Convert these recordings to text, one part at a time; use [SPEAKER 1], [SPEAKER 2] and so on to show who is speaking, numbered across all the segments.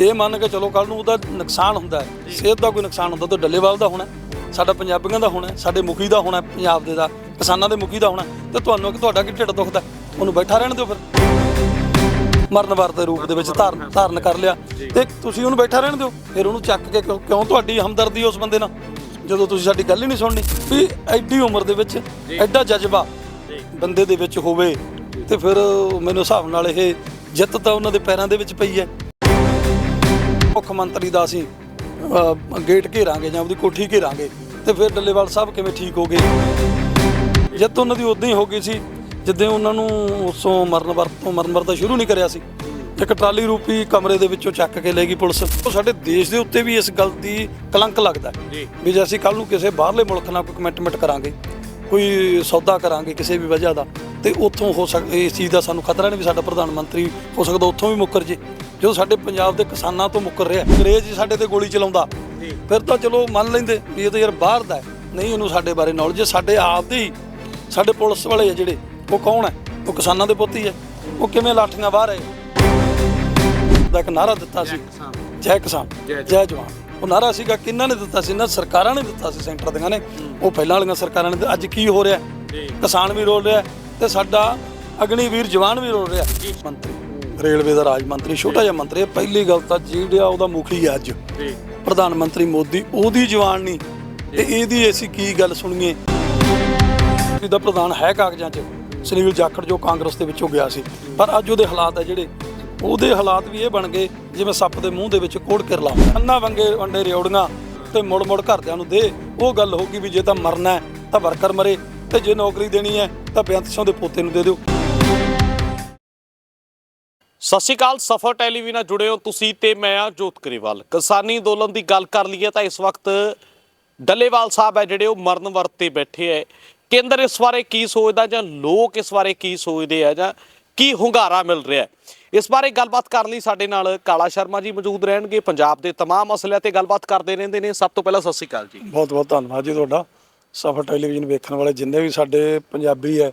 [SPEAKER 1] ਇਹ ਮੰਨ ਕੇ ਚਲੋ ਕੱਲ ਨੂੰ ਉਹਦਾ ਨੁਕਸਾਨ ਹੁੰਦਾ ਹੈ ਸਿਹਤ ਦਾ ਕੋਈ ਨੁਕਸਾਨ ਹੁੰਦਾ ਤਾਂ ਡੱਲੇਵਾਲ ਦਾ ਹੋਣਾ ਸਾਡਾ ਪੰਜਾਬੀਆਂ ਦਾ ਹੋਣਾ ਸਾਡੇ ਮੁਖੀ ਦਾ ਹੋਣਾ ਪੰਜਾਬ ਦੇ ਦਾ ਕਿਸਾਨਾਂ ਦੇ ਮੁਖੀ ਦਾ ਹੋਣਾ ਤੇ ਤੁਹਾਨੂੰ ਕਿ ਤੁਹਾਡਾ ਕੀ ਢਿੱਡ ਦੁਖਦਾ? ਉਹਨੂੰ ਬੈਠਾ ਰਹਿਣ ਦਿਓ ਫਿਰ। ਮਰਨ ਵਾਰ ਦੇ ਰੂਪ ਦੇ ਵਿੱਚ ਧਾਰਨ ਧਾਰਨ ਕਰ ਲਿਆ। ਤੇ ਤੁਸੀਂ ਉਹਨੂੰ ਬੈਠਾ ਰਹਿਣ ਦਿਓ ਫਿਰ ਉਹਨੂੰ ਚੱਕ ਕੇ ਕਿਉਂ ਕਿਉਂ ਤੁਹਾਡੀ ਹਮਦਰਦੀ ਉਸ ਬੰਦੇ ਨਾਲ? ਜਦੋਂ ਤੁਸੀਂ ਸਾਡੀ ਗੱਲ ਹੀ ਨਹੀਂ ਸੁਣਨੀ ਵੀ ਐਡੀ ਉਮਰ ਦੇ ਵਿੱਚ ਐਡਾ ਜਜ਼ਬਾ ਬੰਦੇ ਦੇ ਵਿੱਚ ਹੋਵੇ ਤੇ ਫਿਰ ਮੈਨੂੰ ਹਿਸਾਬ ਨਾਲ ਇਹ ਜਿੱਤ ਤਾਂ ਉਹਨਾਂ ਦੇ ਪੈਰਾਂ ਦੇ ਵਿੱਚ ਪਈ ਹੈ। ਮੁੱਖ ਮੰਤਰੀ ਦਾ ਅਸੀਂ ਗੇਟ ਘੇਰਾਂਗੇ ਜਾਂ ਉਹਦੀ ਕੋਠੀ ਘੇਰਾਂਗੇ ਤੇ ਫਿਰ ਡੱਲੇਵਾਲ ਸਾਹਿਬ ਕਿਵੇਂ ਠੀਕ ਹੋ ਗਏ? ਜਿੱਤ ਉਹਨਾਂ ਦੀ ਉਦਾਂ ਹੀ ਹੋ ਗਈ ਸੀ ਜਿੱਦਾਂ ਉਹਨਾਂ ਨੂੰ ਉਸੋਂ ਮਰਨ ਵਰਤ ਤੋਂ ਮਰਨ ਵਰਤਾ ਸ਼ੁਰੂ ਨਹੀਂ ਕਰਿਆ ਸੀ ਇੱਕ ਟਰਾਲੀ ਰੂਪੀ ਕਮਰੇ ਦੇ ਵਿੱਚੋਂ ਚੱਕ ਕੇ ਲੈ ਗਈ ਪੁਲਿਸ। ਉਹ ਸਾਡੇ ਦੇਸ਼ ਦੇ ਉੱਤੇ ਵੀ ਇਸ ਗੱਲ ਦੀ ਕਲੰਕ ਲੱਗਦਾ ਵੀ ਜੇ ਅਸੀਂ ਕੱਲ ਨੂੰ ਕਿਸੇ ਬਾਹਰਲੇ ਮੁਲਕ ਨਾਲ ਕੋਈ ਕਮਿਟਮੈਂਟ ਕਰਾਂਗੇ ਕੋਈ ਸੌਦਾ ਕਰਾਂਗੇ ਕਿਸੇ ਵੀ ਵਜ੍ਹਾ ਦਾ ਤੇ ਉੱਥੋਂ ਹੋ ਸਕ ਇਸ ਚੀਜ਼ ਦਾ ਸਾਨੂੰ ਖਤਰਾ ਨਹੀਂ ਵੀ ਸਾਡਾ ਪ੍ਰਧਾਨ ਮੰਤਰੀ ਹੋ ਸਕਦਾ ਉੱਥੋਂ ਵੀ ਮੁੱਕਰ ਜੇ। ਜੋ ਸਾਡੇ ਪੰਜਾਬ ਦੇ ਕਿਸਾਨਾਂ ਤੋਂ ਮੁੱਕਰ ਰਿਹਾ ਅੰਗਰੇਜ਼ ਹੀ ਸਾਡੇ ਤੇ ਗੋਲੀ ਚਲਾਉਂਦਾ ਫਿਰ ਤਾਂ ਚਲੋ ਮੰਨ ਲੈਂਦੇ ਵੀ ਇਹ ਤਾਂ ਯਾਰ ਬਾਹਰ ਦਾ ਹੈ ਨਹੀਂ ਇਹਨੂੰ ਸਾਡੇ ਬਾਰੇ ਨੌਲੇਜ ਸਾਡੇ ਆਪ ਦੇ ਹੀ ਸਾਡੇ ਪੁਲਿਸ ਵਾਲੇ ਆ ਜਿਹੜੇ ਉਹ ਕੌਣ ਹੈ? ਉਹ ਕਿਸਾਨਾਂ ਦੇ ਪੁੱਤ ਹੀ। ਹੈ ਉਹ ਕਿਵੇਂ ਲਾਠੀਆਂ ਬਾਹਰ ਆਏ ਦਾ ਇੱਕ ਨਾਰਾ ਦਿੱਤਾ ਸੀ। ਜੈ ਕਿਸਾਨ। ਜੈ ਜਵਾਨ। ਉਹ ਨਾਰਾ ਸੀਗਾ ਕਿੰਨਾਂ ਨੇ ਦਿੱਤਾ ਸੀ? ਨਾ ਸਰਕਾਰਾਂ ਨੇ ਦਿੱਤਾ ਸੀ ਸੈਂਟਰ ਦੀਆਂ ਨੇ। ਉਹ ਪਹਿਲਾਂ ਵਾਲੀਆਂ ਸਰਕਾਰਾਂ ਨੇ ਅੱਜ ਕੀ ਹੋ ਰਿਹਾ? ਕਿਸਾਨ ਵੀ ਰੋਲ ਰਿਹਾ ਤੇ ਸਾਡਾ ਅਗਨੀਵੀਰ ਜਵਾਨ ਵੀ ਰੋਲ ਰਿਹਾ। ਮੰਤਰੀ ਰੇਲਵੇ ਦਾ ਰਾਜ ਮੰਤਰੀ ਛੋਟਾ ਜਿਹਾ ਮੰਤਰੀ। ਪਹਿਲੀ ਗੱਲ ਤਾਂ ਜਿਹੜਾ ਉਹਦਾ ਮੁਖੀ ਹੈ ਅੱਜ। ਪ੍ਰਧਾਨ ਮੰਤਰੀ ਮੋਦੀ ਉਹਦੀ ਜਵਾਨ ਨਹੀਂ। ਤੇ ਇਹਦੀ ਅਸੀਂ ਕੀ ਗੱਲ ਸੁਣੀਏ? ਇਹਦਾ ਪ੍ਰਧਾਨ ਹੈ ਕਾਗਜ਼ਾਂ 'ਚ। ਸੁਨੀਲ ਜਾਖੜ ਜੋ ਕਾਂਗਰਸ ਦੇ ਵਿੱਚੋਂ ਗਿਆ ਸੀ। ਪਰ ਅੱਜ ਉਹਦੇ ਹਾਲਾਤ ਹੈ ਜਿਹੜੇ ਉਹਦੇ ਹਾਲਾਤ ਵੀ ਇਹ ਬਣ ਗਏ, ਜਿਵੇਂ ਸੱਪ ਦੇ ਮੂੰਹ ਦੇ ਵਿੱਚ ਕੋੜ ਕਿਰਲਾ ਅੰਨਾ ਵੰਗੇ ਵੰਡੇ ਰਿਓੜੀਆਂ ਤੇ ਮੁੜ ਮੁੜ ਘਰਦਿਆਂ ਨੂੰ ਦੇ, ਉਹ ਗੱਲ ਹੋ ਗਈ ਵੀ ਜੇ ਤਾਂ ਮਰਨਾ ਹੈ, ਤਾਂ ਵਰਕਰ ਮਰੇ, ਤੇ ਜੇ ਨੌਕਰੀ ਦੇਣੀ ਹੈ, ਤਾਂ ਬੇਅੰਤ ਸਿੰਘ ਦੇ ਪੋਤੇ ਨੂੰ ਦੇ ਦਿਓ।
[SPEAKER 2] ਸਤਿ ਸ਼੍ਰੀ ਅਕਾਲ, ਸਫਰ ਟੈਲੀਵਿਜ਼ਨ ਨਾਲ ਜੁੜੇ ਹੋ ਤੁਸੀਂ ਤੇ ਮੈਂ ਆ ਜੋਤ ਕਰੀਵਾਲ ਕਿਸਾਨੀ ਅੰਦੋਲਨ ਦੀ ਗੱਲ ਕਰ ਲਈਏ ਤਾਂ ਇਸ ਵਕਤ ਡੱਲੇਵਾਲ ਸਾਹਿਬ ਹੈ ਜਿਹੜੇ ਉਹ ਮਰਨ ਵਰਤ ਤੇ ਬੈਠੇ ਹੈ। ਕੇਂਦਰ ਇਸ ਬਾਰੇ ਕੀ ਸੋਚਦਾ ਜਾਂ ਲੋਕ ਇਸ ਬਾਰੇ ਕੀ ਸੋਚਦੇ ਆ ਜਾਂ ਕੀ ਹੁੰਗਾਰਾ ਮਿਲ ਰਿਹਾ ਹੈ? ਇਸ ਬਾਰੇ ਗੱਲਬਾਤ ਕਰਨ ਲਈ ਸਾਡੇ ਨਾਲ ਕਾਲਾ ਸ਼ਰਮਾ ਜੀ ਮੌਜੂਦ ਰਹਿਣਗੇ ਪੰਜਾਬ ਦੇ तमाम ਮਸਲਿਆਂ ਤੇ ਗੱਲਬਾਤ ਕਰਦੇ ਰਹਿੰਦੇ ਨੇ ਸਭ ਤੋਂ ਪਹਿਲਾਂ ਸਤਿ ਸ਼੍ਰੀ ਅਕਾਲ ਜੀ
[SPEAKER 1] ਬਹੁਤ ਬਹੁਤ ਧੰਨਵਾਦ ਜੀ ਤੁਹਾਡਾ ਸਫਰ ਟੈਲੀਵਿਜ਼ਨ ਵੇਖਣ ਵਾਲੇ ਜਿੰਨੇ ਵੀ ਸਾਡੇ ਪੰਜਾਬੀ ਹੈ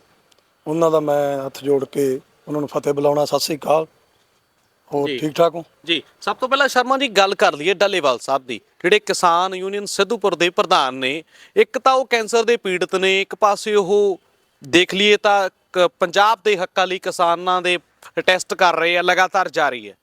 [SPEAKER 1] ਉਹਨਾਂ ਦਾ ਮੈਂ ਹੱਥ ਜੋੜ ਕੇ ਉਹਨਾਂ ਨੂੰ ਫਤਿਹ ਬੁਲਾਉਣਾ ਸਤਿ ਸ੍ਰੀ ਅਕਾਲ ਹੋਰ
[SPEAKER 2] ਜੀ।
[SPEAKER 1] ਠੀਕ ਠਾਕ ਹੋ
[SPEAKER 2] ਜੀ ਸਭ ਤੋਂ ਪਹਿਲਾਂ ਸ਼ਰਮਾ ਜੀ ਗੱਲ ਕਰ ਲਈਏ ਡੱਲੇਵਾਲ ਸਾਹਿਬ ਦੀ ਜਿਹੜੇ ਕਿਸਾਨ ਯੂਨੀਅਨ ਸਿੱਧੂਪੁਰ ਦੇ ਪ੍ਰਧਾਨ ਨੇ ਇੱਕ ਤਾਂ ਉਹ ਕੈਂਸਰ ਦੇ ਪੀੜਤ ਨੇ ਇੱਕ ਪਾਸੇ ਉਹ ਦੇਖ ਲਈਏ ਤਾਂ ਕ- ਪੰਜਾਬ ਦੇ ਹੱਕਾਂ ਲਈ ਕਿਸਾਨਾਂ ਦੇ ਟੈਸਟ ਕਰ ਰਹੇ ਆ ਲਗਾਤਾਰ ਜਾਰੀ ਹੈ।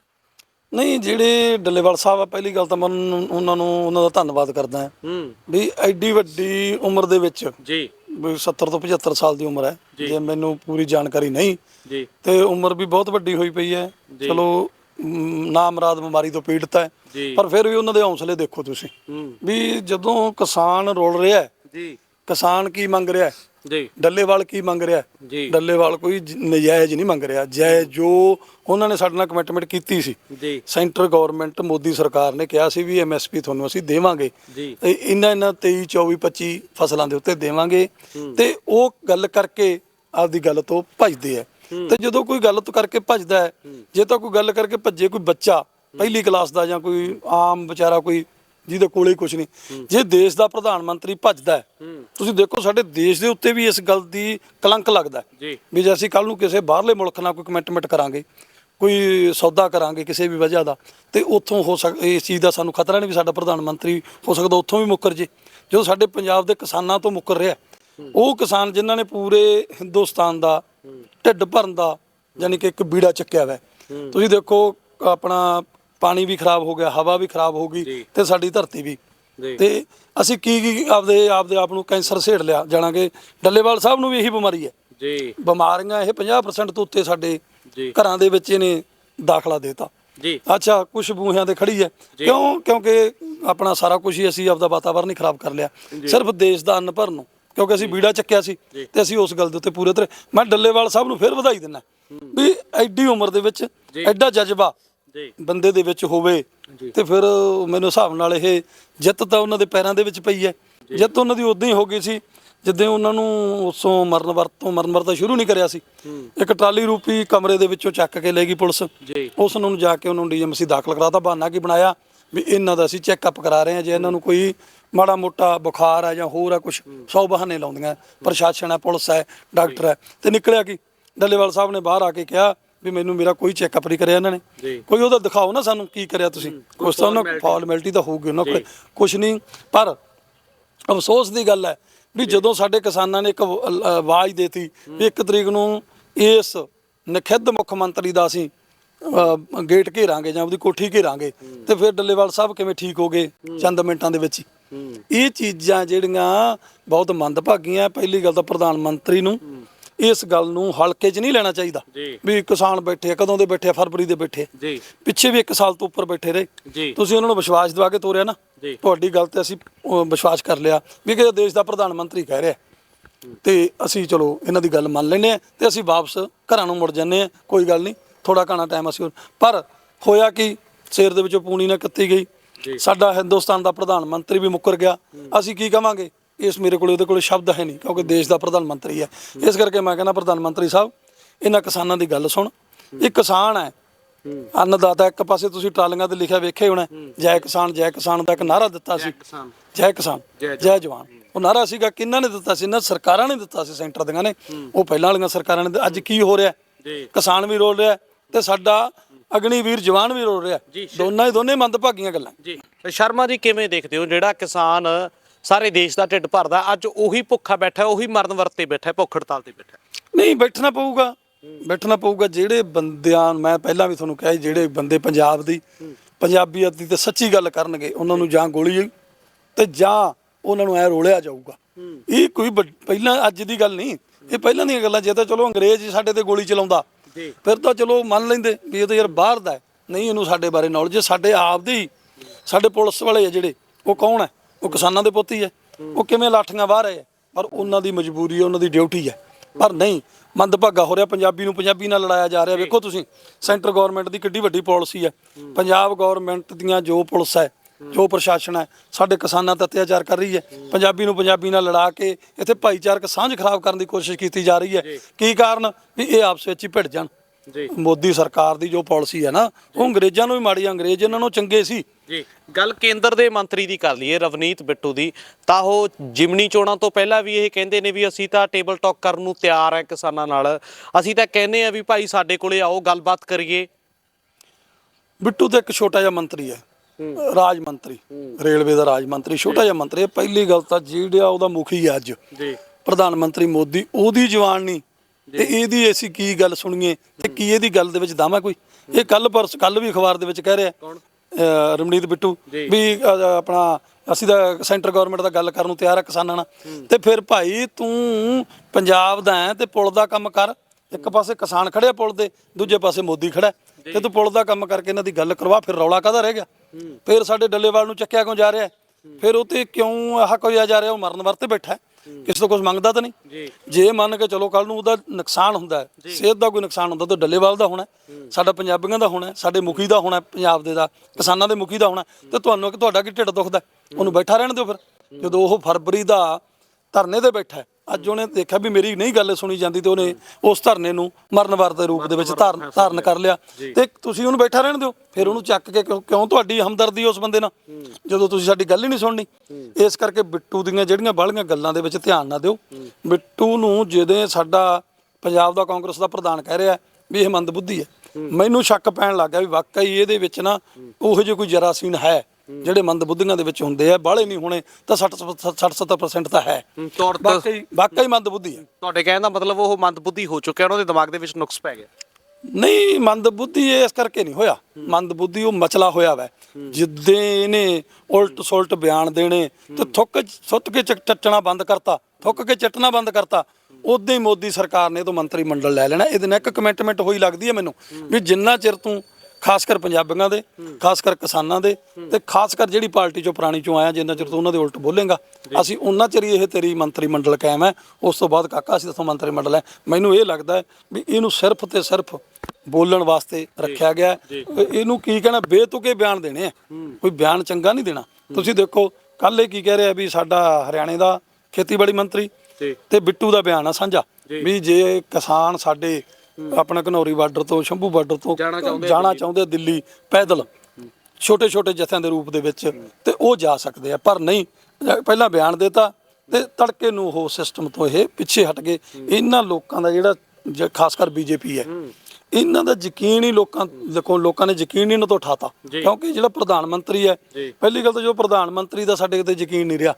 [SPEAKER 1] ਨਹੀਂ ਜਿਹੜੇ ਡੱਲੇਵਾਲ ਸਾਹਿਬ ਆ ਪਹਿਲੀ ਗੱਲ ਤਾਂ ਮੈਂ ਉਹਨਾਂ ਨੂੰ- ਉਹਨਾਂ ਨੂੰ ਉਹਨਾਂ ਦਾ ਧੰਨਵਾਦ ਕਰਦਾ ਹਾਂ।
[SPEAKER 2] ਹੂੰ।
[SPEAKER 1] ਵੀ ਐਡੀ ਵੱਡੀ ਉਮਰ ਦੇ ਵਿੱਚ
[SPEAKER 2] ਜੀ।
[SPEAKER 1] ਵੀ 70 ਤੋਂ 75 ਸਾਲ ਦੀ ਉਮਰ ਹੈ। ਜੇ। ਮੈਨੂੰ ਪੂਰੀ ਜਾਣਕਾਰੀ ਨਹੀਂ
[SPEAKER 2] ਜੀ।
[SPEAKER 1] ਤੇ ਉਮਰ ਵੀ ਬਹੁਤ ਵੱਡੀ ਹੋਈ ਪਈ ਹੈ। ਚਲੋ ਮ, ਨਾ ਮਰਾਦ ਬਿਮਾਰੀ ਤੋਂ ਪੀੜਤ ਹੈ। ਪਰ ਫਿਰ ਵੀ ਉਹਨਾਂ ਦੇ ਹੌਸਲੇ ਦੇਖੋ ਤੁਸੀਂ। ਵੀ ਜਦੋਂ ਕਿਸਾਨ ਰੋਲ ਰਿਹਾ ਹੈ,
[SPEAKER 2] ਜੀ।
[SPEAKER 1] ਕਿਸਾਨ ਕੀ ਮੰਗ ਰਿਹਾ ਹੈ?
[SPEAKER 2] ਜੀ।
[SPEAKER 1] ਡੱਲੇਵਾਲ ਕੀ ਮੰਗ ਰਿਹਾ?
[SPEAKER 2] ਜੀ।
[SPEAKER 1] ਡੱਲੇਵਾਲ ਕੋਈ ਜ- ਨਜਾਇਜ਼ ਨਹੀਂ ਮੰਗ ਰਿਹਾ। ਜਾਇਜ਼ ਜੋ ਉਹਨਾਂ ਨੇ ਸਾਡੇ ਨਾਲ ਕਮਿਟਮੈਂਟ ਕੀਤੀ ਸੀ।
[SPEAKER 2] ਜੀ।
[SPEAKER 1] ਸੈਂਟਰ ਗਵਰਨਮੈਂਟ ਮੋਦੀ ਸਰਕਾਰ ਨੇ ਕਿਹਾ ਸੀ ਵੀ ਐਮਐਸਪੀ ਤੁਹਾਨੂੰ ਅਸੀਂ ਦੇਵਾਂਗੇ।
[SPEAKER 2] ਜੀ।
[SPEAKER 1] ਤੇ ਇਹਨਾਂ ਇਹਨਾਂ 23 24 25 ਫਸਲਾਂ ਦੇ ਉੱਤੇ ਦੇਵਾਂਗੇ। ਤੇ ਉਹ ਗੱਲ ਕਰਕੇ ਆਪਦੀ ਗੱਲ ਤੋਂ ਭੱਜਦੇ ਆ। ਤੇ ਜਦੋਂ ਕੋਈ ਗੱਲ ਤੋਂ ਕਰਕੇ ਭੱਜਦਾ ਹੈ ਜੇ ਤਾਂ ਕੋਈ ਗੱਲ ਕਰਕੇ ਭੱਜੇ ਕੋਈ ਬੱਚਾ ਪਹਿਲੀ ਕਲਾਸ ਦਾ ਜਾਂ ਕੋਈ ਆਮ ਵਿਚਾਰਾ ਕੋਈ ਜਿਹਦੇ ਕੋਲੇ ਕੁਝ ਨਹੀਂ। ਜੇ ਦੇਸ਼ ਦਾ ਪ੍ਰਧਾਨ ਮੰਤਰੀ ਭੱਜਦਾ ਹੈ ਤੁਸੀਂ ਦੇਖੋ ਸਾਡੇ ਦੇਸ਼ ਦੇ ਉੱਤੇ ਵੀ ਇਸ ਗੱਲ ਦੀ ਕਲੰਕ ਲੱਗਦਾ ਵੀ ਜੇ ਅਸੀਂ ਕੱਲ ਨੂੰ ਕਿਸੇ ਬਾਹਰਲੇ ਮੁਲਕ ਨਾਲ ਕੋਈ ਕਮਿਟਮੈਂਟ ਕਰਾਂਗੇ ਕੋਈ ਸੌਦਾ ਕਰਾਂਗੇ ਕਿਸੇ ਵੀ ਵਜ੍ਹਾ ਦਾ ਤੇ ਉੱਥੋਂ ਹੋ ਸਕ ਇਸ ਚੀਜ਼ ਦਾ ਸਾਨੂੰ ਖਤਰਾ ਨਹੀਂ ਵੀ ਸਾਡਾ ਪ੍ਰਧਾਨ ਮੰਤਰੀ ਹੋ ਸਕਦਾ ਉੱਥੋਂ ਵੀ ਮੁੱਕਰ ਜੇ। ਜੋ ਸਾਡੇ ਪੰਜਾਬ ਦੇ ਕਿਸਾਨਾਂ ਤੋਂ ਮੁੱਕਰ ਰਿਹਾ ਉਹ ਕਿਸਾਨ ਜਿਨ੍ਹਾਂ ਨੇ ਪੂਰੇ ਹਿੰਦੁਸਤਾਨ ਦਾ ਢਿੱਡ ਭਰਨ ਦਾ ਯਾਨੀ ਕਿ ਇੱਕ ਬੀੜਾ ਚੱਕਿਆ ਹੋਇਆ। ਤੁਸੀਂ ਦੇਖੋ ਆਪਣਾ ਪਾਣੀ ਵੀ ਖਰਾਬ ਹੋ ਗਿਆ ਹਵਾ ਵੀ ਖਰਾਬ ਹੋ ਗਈ ਤੇ ਸਾਡੀ ਧਰਤੀ ਵੀ। ਤੇ ਅਸੀਂ ਕੀ ਕੀ ਆਪਦੇ ਆਪਦੇ ਆਪ ਨੂੰ ਕੈਂਸਰ ਸੇੜ ਲਿਆ ਜਾਣਾਗੇ। ਡੱਲੇਵਾਲ ਸਾਹਿਬ ਨੂੰ ਵੀ ਇਹੀ ਬਿਮਾਰੀ ਹੈ।
[SPEAKER 2] ਜੀ।
[SPEAKER 1] ਬਿਮਾਰੀਆਂ ਇਹ 50% ਤੋਂ ਉੱਤੇ ਸਾਡੇ। ਘਰਾਂ ਦੇ ਵਿੱਚ ਇਹਨੇ ਦਾਖਲਾ ਦੇਤਾ।
[SPEAKER 2] ਜੀ।
[SPEAKER 1] ਅੱਛਾ ਕੁਝ ਬੂਹਿਆਂ ਤੇ ਖੜੀ ਹੈ। ਕਿਉਂ? ਕਿਉਂਕਿ ਆਪਣਾ ਸਾਰਾ ਕੁਝ ਹੀ ਅਸੀਂ ਆਪਦਾ ਵਾਤਾਵਰਨ ਹੀ ਖਰਾਬ ਕਰ ਲਿਆ। ਸਿਰਫ ਦੇਸ਼ ਦਾ ਅੰਨ ਭਰਨ ਨੂੰ ਕਿਉਂਕਿ ਅਸੀਂ ਬੀੜਾ ਚੱਕਿਆ ਸੀ ਤੇ ਅਸੀਂ ਉਸ ਗੱਲ ਦੇ ਉੱਤੇ ਪੂਰੇ ਤਰ੍ਹਾਂ ਮੈਂ ਡੱਲੇਵਾਲ ਸਾਹਿਬ ਨੂੰ ਫਿਰ ਵਧਾਈ ਦਿੰਦਾ ਵੀ ਐਡੀ ਉਮਰ ਦੇ ਵਿੱਚ ਐਡਾ ਜਜ਼ਬਾ ਬੰਦੇ ਦੇ ਵਿੱਚ ਹੋਵੇ ਤੇ ਫਿਰ ਮੈਨੂੰ ਹਿਸਾਬ ਨਾਲ ਇਹ ਜਿੱਤ ਤਾਂ ਉਹਨਾਂ ਦੇ ਪੈਰਾਂ ਦੇ ਵਿੱਚ ਪਈ ਹੈ। ਜਿੱਤ ਉਹਨਾਂ ਦੀ ਉਦਾਂ ਹੀ ਹੋ ਗਈ ਸੀ ਜਿੱਦਾਂ ਉਹਨਾਂ ਨੂੰ ਉਸੋਂ ਮਰਨ ਵਰਤ ਤੋਂ ਮਰਨ ਵਰਤਾ ਸ਼ੁਰੂ ਨਹੀਂ ਕਰਿਆ ਸੀ। ਇੱਕ ਟਰਾਲੀ ਰੂਪੀ ਕਮਰੇ ਦੇ ਵਿੱਚੋਂ ਚੱਕ ਕੇ ਲੈ ਗਈ ਪੁਲਿਸ। ਉਸ ਨੂੰ ਜਾ ਕੇ ਉਹਨਾਂ ਨੂੰ ਡੀਐਮਸੀ ਦਾਖਲ ਕਰਾਤਾ ਬਹਾਨਾ ਕੀ ਬਣਾਇਆ ਵੀ ਇਹਨਾਂ ਦਾ ਅਸੀਂ ਚੈੱਕਅਪ ਕਰਾ ਰਹੇ ਹਾਂ ਜੇ ਇਹਨਾਂ ਨੂੰ ਕੋਈ ਮਾੜਾ ਮੋਟਾ ਬੁਖਾਰ ਹੈ ਜਾਂ ਹੋਰ ਹੈ। ਕੁਝ ਸੌ ਬਹਾਨੇ ਲਾਉਂਦੀਆਂ। ਪ੍ਰਸ਼ਾਸਨ ਹੈ ਪੁਲਿਸ ਹੈ ਡਾਕਟਰ ਹੈ। ਤੇ ਨਿਕਲਿਆ ਕੀ? ਡੱਲੇਵਾਲ ਸਾਹਿਬ ਨੇ ਬਾਹਰ ਆ ਕੇ ਕਿਹਾ ਵੀ ਮੈਨੂੰ ਮੇਰਾ ਕੋਈ ਚੈੱਕਅਪ ਨਹੀਂ ਕਰਿਆ ਇਹਨਾਂ ਨੇ। ਕੋਈ ਉਹਦਾ ਦਿਖਾਓ ਨਾ ਸਾਨੂੰ ਕੀ ਕਰਿਆ ਤੁਸੀਂ। ਕੁਛ ਤਾਂ ਉਹਨਾਂ ਫਾਰਮੈਲਿਟੀ ਤਾਂ ਹੋਊਗੀ ਉਹਨਾਂ ਕੋਲ ਕੁਛ ਨਹੀਂ। ਪਰ ਅਫਸੋਸ ਦੀ ਗੱਲ ਹੈ ਵੀ ਜਦੋਂ ਸਾਡੇ ਕਿਸਾਨਾਂ ਨੇ ਇੱਕ ਆਵਾਜ਼ ਦੇਤੀ ਵੀ ਇੱਕ ਤਰੀਕ ਨੂੰ ਇਸ ਨਖਿੱਧ ਮੁੱਖ ਮੰਤਰੀ ਦਾ ਅਸੀਂ ਗੇਟ ਘੇਰਾਂਗੇ ਜਾਂ ਉਹਦੀ ਕੋਠੀ ਘੇਰਾਂਗੇ ਤੇ ਫਿਰ ਡੱਲੇਵਾਲ ਸਾਹਿਬ ਕਿਵੇਂ ਠੀਕ ਹੋ ਗਏ ਚੰਦ ਮਿੰਟਾਂ ਦੇ ਵਿੱਚ ਇਹ ਚੀਜ਼ਾਂ ਜਿਹੜੀਆਂ ਬਹੁਤ ਮੰਦਭਾਗੀਆਂ। ਪਹਿਲੀ ਗੱਲ ਤਾਂ ਪ੍ਰਧਾਨ ਮੰਤਰੀ ਨੂੰ ਇਸ ਗੱਲ ਨੂੰ ਹਲਕੇ 'ਚ ਨਹੀਂ ਲੈਣਾ ਚਾਹੀਦਾ।
[SPEAKER 2] ਜੀ।
[SPEAKER 1] ਵੀ ਕਿਸਾਨ ਬੈਠੇ ਕਦੋਂ ਦੇ ਬੈਠੇ ਫਰਵਰੀ ਦੇ ਬੈਠੇ।
[SPEAKER 2] ਜੀ।
[SPEAKER 1] ਪਿੱਛੇ ਵੀ 1 ਸਾਲ ਤੋਂ ਉੱਪਰ ਬੈਠੇ ਰਹੇ। ਤੁਸੀਂ ਉਹਨਾਂ ਨੂੰ ਵਿਸ਼ਵਾਸ ਦਿਵਾ ਕੇ ਤੋਰਿਆ ਨਾ। ਤੁਹਾਡੀ ਗੱਲ ਤੇ ਅਸੀਂ ਵਿਸ਼ਵਾਸ ਕਰ ਲਿਆ ਵੀ ਕਿ ਦੇਸ਼ ਦਾ ਪ੍ਰਧਾਨ ਮੰਤਰੀ ਕਹਿ ਰਿਹਾ। ਤੇ ਅਸੀਂ ਚਲੋ ਇਹਨਾਂ ਦੀ ਗੱਲ ਮੰਨ ਲੈਨੇ ਆ ਤੇ ਅਸੀਂ ਵਾਪਸ ਘਰਾਂ ਨੂੰ ਮੁੜ ਜੰਨੇ ਆ ਕੋਈ ਗੱਲ ਨਹੀਂ ਥੋੜਾ ਘਣਾ ਟਾਈਮ ਅਸੀਂ ਪਰ ਹੋਇਆ ਕਿ ਸ਼ੇਰ ਦੇ ਵਿੱਚੋਂ ਪੂਣੀ ਨਾ ਕੱਤੀ ਗਈ। ਸਾਡਾ ਹਿੰਦੁਸਤਾਨ ਦਾ ਪ੍ਰਧਾਨ ਮੰਤਰੀ ਵੀ ਮੁੱਕਰ ਗਿਆ। ਅਸੀਂ ਕੀ ਕਵਾਂਗੇ? ਇਸ ਮੇਰੇ ਕੋਲ ਉਹਦੇ ਕੋਲ ਸ਼ਬਦ ਹੈ ਨਹੀਂ ਕਿਉਂਕਿ ਦੇਸ਼ ਦਾ ਪ੍ਰਧਾਨ ਮੰਤਰੀ ਹੈ। ਇਸ ਕਰਕੇ ਮੈਂ ਕਹਿੰਦਾ ਪ੍ਰਧਾਨ ਮੰਤਰੀ ਸਾਹਿਬ ਇਹਨਾਂ ਕਿਸਾਨਾਂ ਦੀ ਗੱਲ ਸੁਣ। ਇਹ ਕਿਸਾਨ ਹੈ। ਅੰਨਦਾਤਾ ਇੱਕ ਪਾਸੇ ਤੁਸੀਂ ਟਰਾਲੀਆਂ ਤੇ ਲਿਖਿਆ ਵੇਖਿਆ ਹੋਣਾ ਜੈ ਕਿਸਾਨ ਜੈ ਕਿਸਾਨ ਦਾ ਇੱਕ ਨਾਰਾ ਦਿੱਤਾ ਸੀ। ਜੈ ਕਿਸਾਨ। ਜੈ ਜਵਾਨ। ਉਹ ਨਾਰਾ ਸੀਗਾ ਕਿਹਨਾਂ ਨੇ ਦਿੱਤਾ ਸੀ? ਇਹਨਾਂ ਸਰਕਾਰਾਂ ਨੇ ਦਿੱਤਾ ਸੀ ਸੈਂਟਰ ਦੀਆਂ ਨੇ। ਉਹ ਪਹਿਲਾਂ ਵਾਲੀਆਂ ਸਰਕਾਰਾਂ ਨੇ ਅੱਜ ਕੀ ਹੋ ਰਿਹਾ ਕਿਸਾਨ ਵੀ ਰੋਲ ਰਿਹਾ ਤੇ ਸਾਡਾ ਅਗਨੀਵੀਰ ਜਵਾਨ ਵੀ ਰੋਲ ਰਿਹਾ ਦੋਨਾਂ ਹੀ ਦੋਨੇ ਮੰਦਭਾਗੀਆਂ ਗੱਲਾਂ।
[SPEAKER 2] ਜੀ। ਸ਼ਰਮਾ ਜੀ ਕਿਵੇਂ ਦੇਖਦੇ ਹੋ? ਜਿਹੜਾ ਕਿਸਾਨ ਸਾਰੇ ਦੇਸ਼ ਦਾ ਢਿੱਡ ਭਰਦਾ ਅੱਜ ਉਹੀ ਭੁੱਖਾ ਬੈਠਾ ਉਹੀ ਮਰਨ ਵਰਤੇ ਬੈਠਾ ਭੁੱਖ ਹੜਤਾਲ ਤੇ ਬੈਠਾ।
[SPEAKER 1] ਨਹੀਂ ਬੈਠਣਾ ਪਊਗਾ ਬੈਠਣਾ ਪਊਗਾ ਜਿਹੜੇ ਬੰਦਿਆਂ ਮੈਂ ਪਹਿਲਾਂ ਵੀ ਤੁਹਾਨੂੰ ਕਿਹਾ ਜਿਹੜੇ ਬੰਦੇ ਪੰਜਾਬ ਦੀ ਪੰਜਾਬੀਅਤ ਦੀ ਤੇ ਸੱਚੀ ਗੱਲ ਕਰਨਗੇ ਉਹਨਾਂ ਨੂੰ ਜਾਂ ਗੋਲੀ ਤੇ ਜਾਂ ਉਹਨਾਂ ਨੂੰ ਐ ਰੋਲਿਆ ਜਾਊਗਾ। ਇਹ ਕੋਈ ਪਹਿਲਾਂ ਅੱਜ ਦੀ ਗੱਲ ਨਹੀਂ ਇਹ ਪਹਿਲਾਂ ਦੀਆਂ ਗੱਲਾਂ ਜੇ ਤਾਂ ਚਲੋ ਅੰਗਰੇਜ਼ ਸਾਡੇ ਤੇ ਗੋਲੀ ਚਲਾਉਂਦਾ। ਫਿਰ ਤਾਂ ਚਲੋ ਮੰਨ ਲੈਂਦੇ ਵੀ ਇਹ ਤਾਂ ਯਾਰ ਬਾਹਰ ਦਾ ਨਹੀਂ ਇਹਨੂੰ ਸਾਡੇ ਬਾਰੇ ਨੌਲੇਜ ਸਾਡੇ ਆਪ ਦੇ ਸਾਡੇ ਪੁਲਿਸ ਵਾਲੇ ਆ ਜਿਹੜੇ ਉਹ ਕੌਣ ਹੈ? ਉਹ ਕਿਸਾਨਾਂ ਦੇ ਪੁੱਤ ਹੀ ਹੈ। ਉਹ ਕਿਵੇਂ ਲਾਠੀਆਂ ਵਾਹ ਰਹੇ ਆ ਪਰ ਉਹਨਾਂ ਦੀ ਮਜਬੂਰੀ ਹੈ ਉਹਨਾਂ ਦੀ ਡਿਊਟੀ ਹੈ। ਪਰ ਨਹੀਂ ਮੰਦਭਾਗਾ ਹੋ ਰਿਹਾ। ਪੰਜਾਬੀ ਨੂੰ ਪੰਜਾਬੀ ਨਾਲ ਲੜਾਇਆ ਜਾ ਰਿਹਾ। ਵੇਖੋ ਤੁਸੀਂ ਸੈਂਟਰ ਗਵਰਨਮੈਂਟ ਦੀ ਕਿੱਡੀ ਵੱਡੀ ਪਾਲਿਸੀ ਹੈ। ਪੰਜਾਬ ਗਵਰਨਮੈਂਟ ਦੀਆਂ ਜੋ ਪੁਲਿਸ ਹੈ ਜੋ ਪ੍ਰਸ਼ਾਸਨ ਹੈ ਸਾਡੇ ਕਿਸਾਨਾਂ ਤੇ ਅਤਿਆਚਾਰ ਕਰ ਰਹੀ ਹੈ। ਪੰਜਾਬੀ ਨੂੰ ਪੰਜਾਬੀ ਨਾਲ ਲੜਾ ਕੇ ਇੱਥੇ ਭਾਈਚਾਰਕ ਸਾਂਝ ਖਰਾਬ ਕਰਨ ਦੀ ਕੋਸ਼ਿਸ਼ ਕੀਤੀ ਜਾ ਰਹੀ ਹੈ। ਕੀ ਕਾਰਨ? ਵੀ ਇਹ ਆਪਸ ਵਿੱਚ ਹੀ ਭਿੜ ਜਾਣ।
[SPEAKER 2] ਜੀ।
[SPEAKER 1] ਮੋਦੀ ਸਰਕਾਰ ਦੀ ਜੋ ਪਾਲਿਸੀ ਹੈ ਨਾ ਉਹ ਅੰਗਰੇਜ਼ਾਂ ਨੂੰ ਵੀ ਮਾੜੀ ਅੰਗਰੇਜ਼ ਇਹਨਾਂ ਨੂੰ ਚੰਗੇ ਸੀ।
[SPEAKER 2] ਜੀ ਗੱਲ ਕੇਂਦਰ ਦੇ ਮੰਤਰੀ ਦੀ ਕਰ ਲਈਏ ਰਵਨੀਤ ਬਿੱਟੂ ਦੀ। ਤਾਂ ਉਹ ਜਿਮਨੀ ਚੋਣਾਂ ਤੋਂ ਪਹਿਲਾਂ ਵੀ ਇਹ ਕਹਿੰਦੇ ਨੇ ਵੀ ਅਸੀਂ ਤਾਂ ਟੇਬਲ ਟਾਕ ਕਰਨ ਨੂੰ ਤਿਆਰ ਹਾਂ ਕਿਸਾਨਾਂ ਨਾਲ। ਅਸੀਂ ਤਾਂ ਕਹਿੰਦੇ ਆ ਵੀ ਭਾਈ ਸਾਡੇ ਕੋਲੇ ਆਓ ਗੱਲਬਾਤ ਕਰੀਏ।
[SPEAKER 1] ਬਿੱਟੂ ਤੇ ਇੱਕ ਛੋਟਾ ਜਿਹਾ ਮੰਤਰੀ ਹੈ। ਰਾਜ ਮੰਤਰੀ। ਰੇਲਵੇ ਦਾ ਰਾਜ ਮੰਤਰੀ ਛੋਟਾ ਜਿਹਾ ਮੰਤਰੀ ਪਹਿਲੀ ਗੱਲ ਤਾਂ ਜਿਹੜਾ ਉਹਦਾ ਮੁਖੀ ਹੈ ਅੱਜ।
[SPEAKER 2] ਜੀ।
[SPEAKER 1] ਪ੍ਰਧਾਨ ਮੰਤਰੀ ਮੋਦੀ ਉਹਦੀ ਜਵਾਨ ਨਹੀਂ। ਤੇ ਇਹਦੀ ਅਸੀਂ ਕੀ ਗੱਲ ਸੁਣੀਏ ਤੇ ਕੀ ਇਹਦੀ ਗੱਲ ਦੇ ਵਿੱਚ ਦਾਵਾ ਕੋਈ? ਇਹ ਕੱਲ ਪਰਸ ਕੱਲ ਵੀ ਅਖਬਾਰ ਦੇ ਵਿੱਚ ਕਹਿ ਰਿਹਾ। ਰਮਨੀਤ ਬਿੱਟੂ ਵੀ ਆਪਣਾ ਅਸੀਂ ਤਾਂ ਸੈਂਟਰ ਗਵਰਨਮੈਂਟ ਦਾ ਗੱਲ ਕਰਨ ਨੂੰ ਤਿਆਰ ਆ ਕਿਸਾਨਾਂ ਨਾਲ। ਤੇ ਫਿਰ ਭਾਈ ਤੂੰ ਪੰਜਾਬ ਦਾ ਹੈ ਤੇ ਪੁਲ ਦਾ ਕੰਮ ਕਰ। ਇੱਕ ਪਾਸੇ ਕਿਸਾਨ ਖੜਿਆ ਪੁਲ ਦੇ ਦੂਜੇ ਪਾਸੇ ਮੋਦੀ ਖੜਾ। ਤੇ ਤੂੰ ਪੁਲ ਦਾ ਕੰਮ ਕਰਕੇ ਇਹਨਾਂ ਦੀ ਗੱਲ ਕਰਵਾ ਫਿਰ ਰੌਲਾ ਕਾਹਦਾ ਰਹਿ ਗਿਆ? ਫਿਰ ਸਾਡੇ ਡੱਲੇਵਾਲ ਨੂੰ ਚੱਕਿਆ ਕਿਉਂ ਜਾ ਰਿਹਾ? ਫਿਰ ਉਹ ਤੇ ਕਿਉਂ ਆਹ ਕੋਈ ਆ ਜਾ ਰਿਹਾ ਉਹ ਮਰਨ ਵਰਤੇ ਬੈਠਾ ਕਿਸੇ ਤੋਂ ਕੁਝ ਮੰਗਦਾ ਤਾਂ ਨਹੀਂ।
[SPEAKER 2] ਜੀ।
[SPEAKER 1] ਮੰਨ ਕੇ ਚਲੋ ਕੱਲ ਨੂੰ ਉਹਦਾ ਨੁਕਸਾਨ ਹੁੰਦਾ ਸਿਹਤ ਦਾ ਕੋਈ ਨੁਕਸਾਨ ਹੁੰਦਾ ਤਾਂ ਡੱਲੇਵਾਲ ਦਾ ਹੋਣਾ ਸਾਡਾ ਪੰਜਾਬੀਆਂ ਦਾ ਹੋਣਾ ਸਾਡੇ ਮੁਖੀ ਦਾ ਹੋਣਾ ਪੰਜਾਬ ਦੇ ਦਾ ਕਿਸਾਨਾਂ ਦੇ ਮੁਖੀ ਦਾ ਹੋਣਾ ਤੇ ਤੁਹਾਨੂੰ ਕਿ ਤੁਹਾਡਾ ਕੀ ਢਿੱਡ ਦੁਖਦਾ? ਉਹਨੂੰ ਬੈਠਾ ਰਹਿਣ ਦਿਓ ਫਿਰ। ਜਦੋਂ ਉਹ ਫਰਵਰੀ ਦਾ ਧਰਨੇ ਤੇ ਬੈਠਾ ਅੱਜ ਉਹਨੇ ਦੇਖਿਆ ਵੀ ਮੇਰੀ ਨਹੀਂ ਗੱਲ ਸੁਣੀ ਜਾਂਦੀ ਤੇ ਉਹਨੇ ਉਸ ਧਰਨੇ ਨੂੰ ਮਰਨ ਵਾਰ ਦੇ ਰੂਪ ਦੇ ਵਿੱਚ ਧਾਰਨ ਧਾਰਨ ਕਰ ਲਿਆ। ਤੇ ਤੁਸੀਂ ਉਹਨੂੰ ਬੈਠਾ ਰਹਿਣ ਦਿਓ। ਫਿਰ ਉਹਨੂੰ ਚੱਕ ਕੇ ਕਿਉਂ ਕਿਉਂ ਤੁਹਾਡੀ ਹਮਦਰਦੀ ਉਸ ਬੰਦੇ ਨਾਲ? ਜਦੋਂ ਤੁਸੀਂ ਸਾਡੀ ਗੱਲ ਹੀ ਨਹੀਂ ਸੁਣਨੀ। ਇਸ ਕਰਕੇ ਬਿੱਟੂ ਦੀਆਂ ਜਿਹੜੀਆਂ ਬਾਹਲੀਆਂ ਗੱਲਾਂ ਦੇ ਵਿੱਚ ਧਿਆਨ ਨਾ ਦਿਓ। ਬਿੱਟੂ ਨੂੰ ਜਿਹਦੇ ਸਾਡਾ ਪੰਜਾਬ ਦਾ ਕਾਂਗਰਸ ਦਾ ਪ੍ਰਧਾਨ ਕਹਿ ਰਿਹਾ ਵੀ ਇਹ ਮੰਦਬੁੱਧੀ ਹੈ। ਮੈਨੂੰ ਸ਼ੱਕ ਪੈਣ ਲੱਗ ਗਿਆ ਵੀ ਵਾਕਈ ਇਹਦੇ ਵਿੱਚ ਨਾ ਉਹੋ ਜਿਹੀ ਕੋਈ ਜਰਾਸੀਨ ਹੈ। ਜਿਹੜੇ ਮੰਦਬੁੱਧੀਆਂ ਦੇ ਵਿੱਚ ਹੁੰਦੇ ਆ ਬਾਹਲੇ ਨਹੀਂ ਹੋਣੇ ਤਾਂ 60 60 70% ਤਾਂ ਹੈ।
[SPEAKER 2] ਤੌਰ
[SPEAKER 1] ਵਾਕਈ ਵਾਕਈ ਮੰਦਬੁੱਧੀ ਹੈ।
[SPEAKER 2] ਤੁਹਾਡੇ ਕਹਿਣ ਦਾ ਮਤਲਬ ਉਹ ਮੰਦਬੁੱਧੀ ਹੋ ਚੁੱਕਿਆ ਉਹਨਾਂ ਦੇ ਦਿਮਾਗ ਦੇ ਵਿੱਚ ਨੁਕਸ ਪੈ ਗਿਆ
[SPEAKER 1] ਨਹੀਂ ਮੰਦਬੁੱਧੀ ਇਸ ਕਰਕੇ ਨਹੀਂ ਹੋਇਆ। ਮੰਦਬੁੱਧੀ ਉਹ ਮਚਲਾ ਹੋਇਆ ਵੈ। ਜਿੱਦੇ ਇਹਨੇ ਉਲਟ ਸੁਲਟ ਬਿਆਨ ਦੇਣੇ ਤੇ ਥੁੱਕ ਸੁੱਤ ਕੇ ਚੱਟਣਾ ਬੰਦ ਕਰਤਾ ਥੁੱਕ ਕੇ ਚੱਟਣਾ ਬੰਦ ਕਰਤਾ ਉਦੋਂ ਹੀ ਮੋਦੀ ਸਰਕਾਰ ਨੇ ਤੋਂ ਮੰਤਰੀ ਮੰਡਲ ਲੈ ਲੈਣਾ। ਇਹਦੇ ਨਾਲ ਇੱਕ ਕਮਿਟਮੈਂਟ ਹੋਈ ਲੱਗਦੀ ਹੈ ਮੈਨੂੰ ਵੀ ਜਿੰਨਾ ਚਿਰ ਤੂੰ ਖਾਸ ਕਰ ਪੰਜਾਬੀਆਂ ਦੇ ਖਾਸ ਕਰ ਕਿਸਾਨਾਂ ਦੇ ਤੇ ਖਾਸ ਕਰ ਜਿਹੜੀ ਪਾਰਟੀ ਚੋਂ ਪੁਰਾਣੀ ਚੋਂ ਆਇਆ ਜਿੰਨਾ ਚਿਰ ਤੂੰ ਉਹਨਾਂ ਦੇ ਉਲਟ ਬੋਲੇਗਾ। ਅਸੀਂ ਉਹਨਾਂ ਚਿਰ ਇਹ ਤੇਰੀ ਮੰਤਰੀ ਮੰਡਲ ਕਾਇਮ ਹੈ ਉਸ ਤੋਂ ਬਾਅਦ ਕਾਕਾ ਅਸੀਂ ਦੱਸੋ ਮੰਤਰੀ ਮੰਡਲ ਹੈ। ਮੈਨੂੰ ਇਹ ਲੱਗਦਾ ਹੈ ਵੀ ਇਹਨੂੰ ਸਿਰਫ ਤੇ ਸਿਰਫ ਬੋਲਣ ਵਾਸਤੇ ਰੱਖਿਆ ਗਿਆ। ਇਹਨੂੰ ਕੀ ਕਹਿਣਾ ਬੇਤੁਕੇ ਬਿਆਨ ਦੇਣੇ ਆ। ਕੋਈ ਬਿਆਨ ਚੰਗਾ ਨਹੀਂ ਦੇਣਾ। ਤੁਸੀਂ ਦੇਖੋ ਕੱਲ ਇਹ ਕੀ ਕਹਿ ਰਿਹਾ ਵੀ ਸਾਡਾ ਹਰਿਆਣੇ ਦਾ ਖੇਤੀਬਾੜੀ ਮੰਤਰੀ ਤੇ ਬਿੱਟੂ ਦਾ ਬਿਆਨ ਆ ਸਾਂਝਾ ਵੀ ਜੇ ਕਿਸਾਨ ਸਾਡੇ ਆਪਣਾ ਘਨੌਰੀ ਬਾਰਡਰ ਤੋਂ ਸ਼ੰਭੂ ਬਾਰਡਰ ਤੋਂ
[SPEAKER 2] ਜਾਣਾ ਚਾਹੁੰਦੇ
[SPEAKER 1] ਦਿੱਲੀ। ਪੈਦਲ। ਛੋਟੇ ਛੋਟੇ ਜਥਿਆਂ ਦੇ ਰੂਪ ਦੇ ਵਿੱਚ ਤੇ ਉਹ ਜਾ ਸਕਦੇ ਆ ਪਰ ਨਹੀਂ। ਪਹਿਲਾਂ ਬਿਆਨ ਦਿੱਤਾ ਤੇ ਤੜਕੇ ਨੂੰ ਉਹ ਸਿਸਟਮ ਤੋਂ ਇਹ ਪਿੱਛੇ ਹਟ ਗਏ। ਇਹਨਾਂ ਲੋਕਾਂ ਦਾ ਜਿਹੜਾ ਖਾਸ ਕਰ ਬੀਜੇਪੀ ਹੈ। ਇਹਨਾਂ ਦਾ ਯਕੀਨ ਹੀ ਲੋਕਾਂ ਦੇਖੋ ਲੋਕਾਂ ਨੇ ਯਕੀਨ ਹੀ ਇਹਨਾਂ ਤੋਂ ਉਠਾਤਾ। ਕਿਉਂਕਿ ਜਿਹੜਾ ਪ੍ਰਧਾਨ ਮੰਤਰੀ ਹੈ। ਪਹਿਲੀ ਗੱਲ ਤਾਂ ਜੋ ਪ੍ਰਧਾਨ ਮੰਤਰੀ ਦਾ ਸਾਡੇ ਤੇ ਯਕੀਨ ਨਹੀਂ ਰਿਹਾ।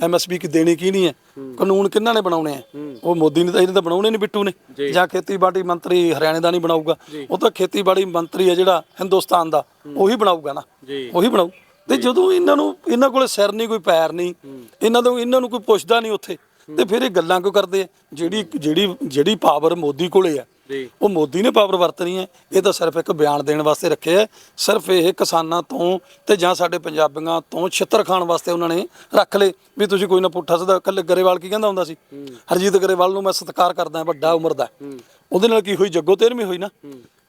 [SPEAKER 1] ਐਮਐਸਪੀ ਕਿ ਦੇਣੀ ਕੀ ਨਹੀਂ ਹੈ? ਕਾਨੂੰਨ ਕਿੰਨਾਂ ਨੇ ਬਣਾਉਣੇ ਆ ਉਹ ਮੋਦੀ ਨੇ ਤਾਂ ਇਹਨੇ ਤਾਂ ਬਣਾਉਣੇ ਨਹੀਂ ਬਿੱਟੂ ਨੇ।
[SPEAKER 2] ਜੀ।
[SPEAKER 1] ਖੇਤੀਬਾੜੀ ਮੰਤਰੀ ਹਰਿਆਣੇ ਦਾ ਨਹੀਂ ਬਣਾਊਗਾ। ਉਹ ਤਾਂ ਖੇਤੀਬਾੜੀ ਮੰਤਰੀ ਹੈ ਜਿਹੜਾ ਹਿੰਦੁਸਤਾਨ ਦਾ। ਉਹੀ ਬਣਾਊਗਾ ਨਾ। ਉਹੀ ਬਣਾਊ। ਤੇ ਜਦੋਂ ਇਹਨਾਂ ਨੂੰ ਇਹਨਾਂ ਕੋਲੇ ਸਿਰ ਨਹੀਂ ਕੋਈ ਪੈਰ ਨਹੀਂ ਇਹਨਾਂ ਤੋਂ ਇਹਨਾਂ ਨੂੰ ਕੋਈ ਪੁੱਛਦਾ ਨਹੀਂ ਉੱਥੇ। ਤੇ ਫਿਰ ਇਹ ਗੱਲਾਂ ਕਿਉਂ ਕਰਦੇ ਆ ਜਿਹੜੀ ਜਿਹੜੀ ਜਿਹੜੀ ਪਾਵਰ ਮੋਦੀ ਕੋਲੇ ਆ ਉਹ ਮੋਦੀ ਨੇ ਪਾਵਰ ਵਰਤਣੀ ਹੈ। ਇਹ ਤਾਂ ਸਿਰਫ ਇੱਕ ਬਿਆਨ ਦੇਣ ਵਾਸਤੇ ਰੱਖਿਆ ਹੈ। ਸਿਰਫ ਇਹ ਕਿਸਾਨਾਂ ਤੋਂ ਤੇ ਜਾਂ ਸਾਡੇ ਪੰਜਾਬੀਆਂ ਤੋਂ ਛਿੱਤਰ ਖਾਣ ਵਾਸਤੇ ਉਹਨਾਂ ਨੇ ਰੱਖ ਲਏ। ਵੀ ਤੁਸੀਂ ਕੋਈ ਨਾ ਪੁੱਠਾ ਸਿੱਧਾ ਕੱਲੇ ਗਰੇਵਾਲ ਕੀ ਕਹਿੰਦਾ ਹੁੰਦਾ ਸੀ? ਹਰਜੀਤ ਗਰੇਵਾਲ ਨੂੰ ਮੈਂ ਸਤਿਕਾਰ ਕਰਦਾ ਵੱਡਾ ਉਮਰ ਦਾ। ਉਹਦੇ ਨਾਲ ਕੀ ਹੋਈ? ਜੱਗੋ ਤੇਰਵੀਂ ਹੋਈ ਨਾ।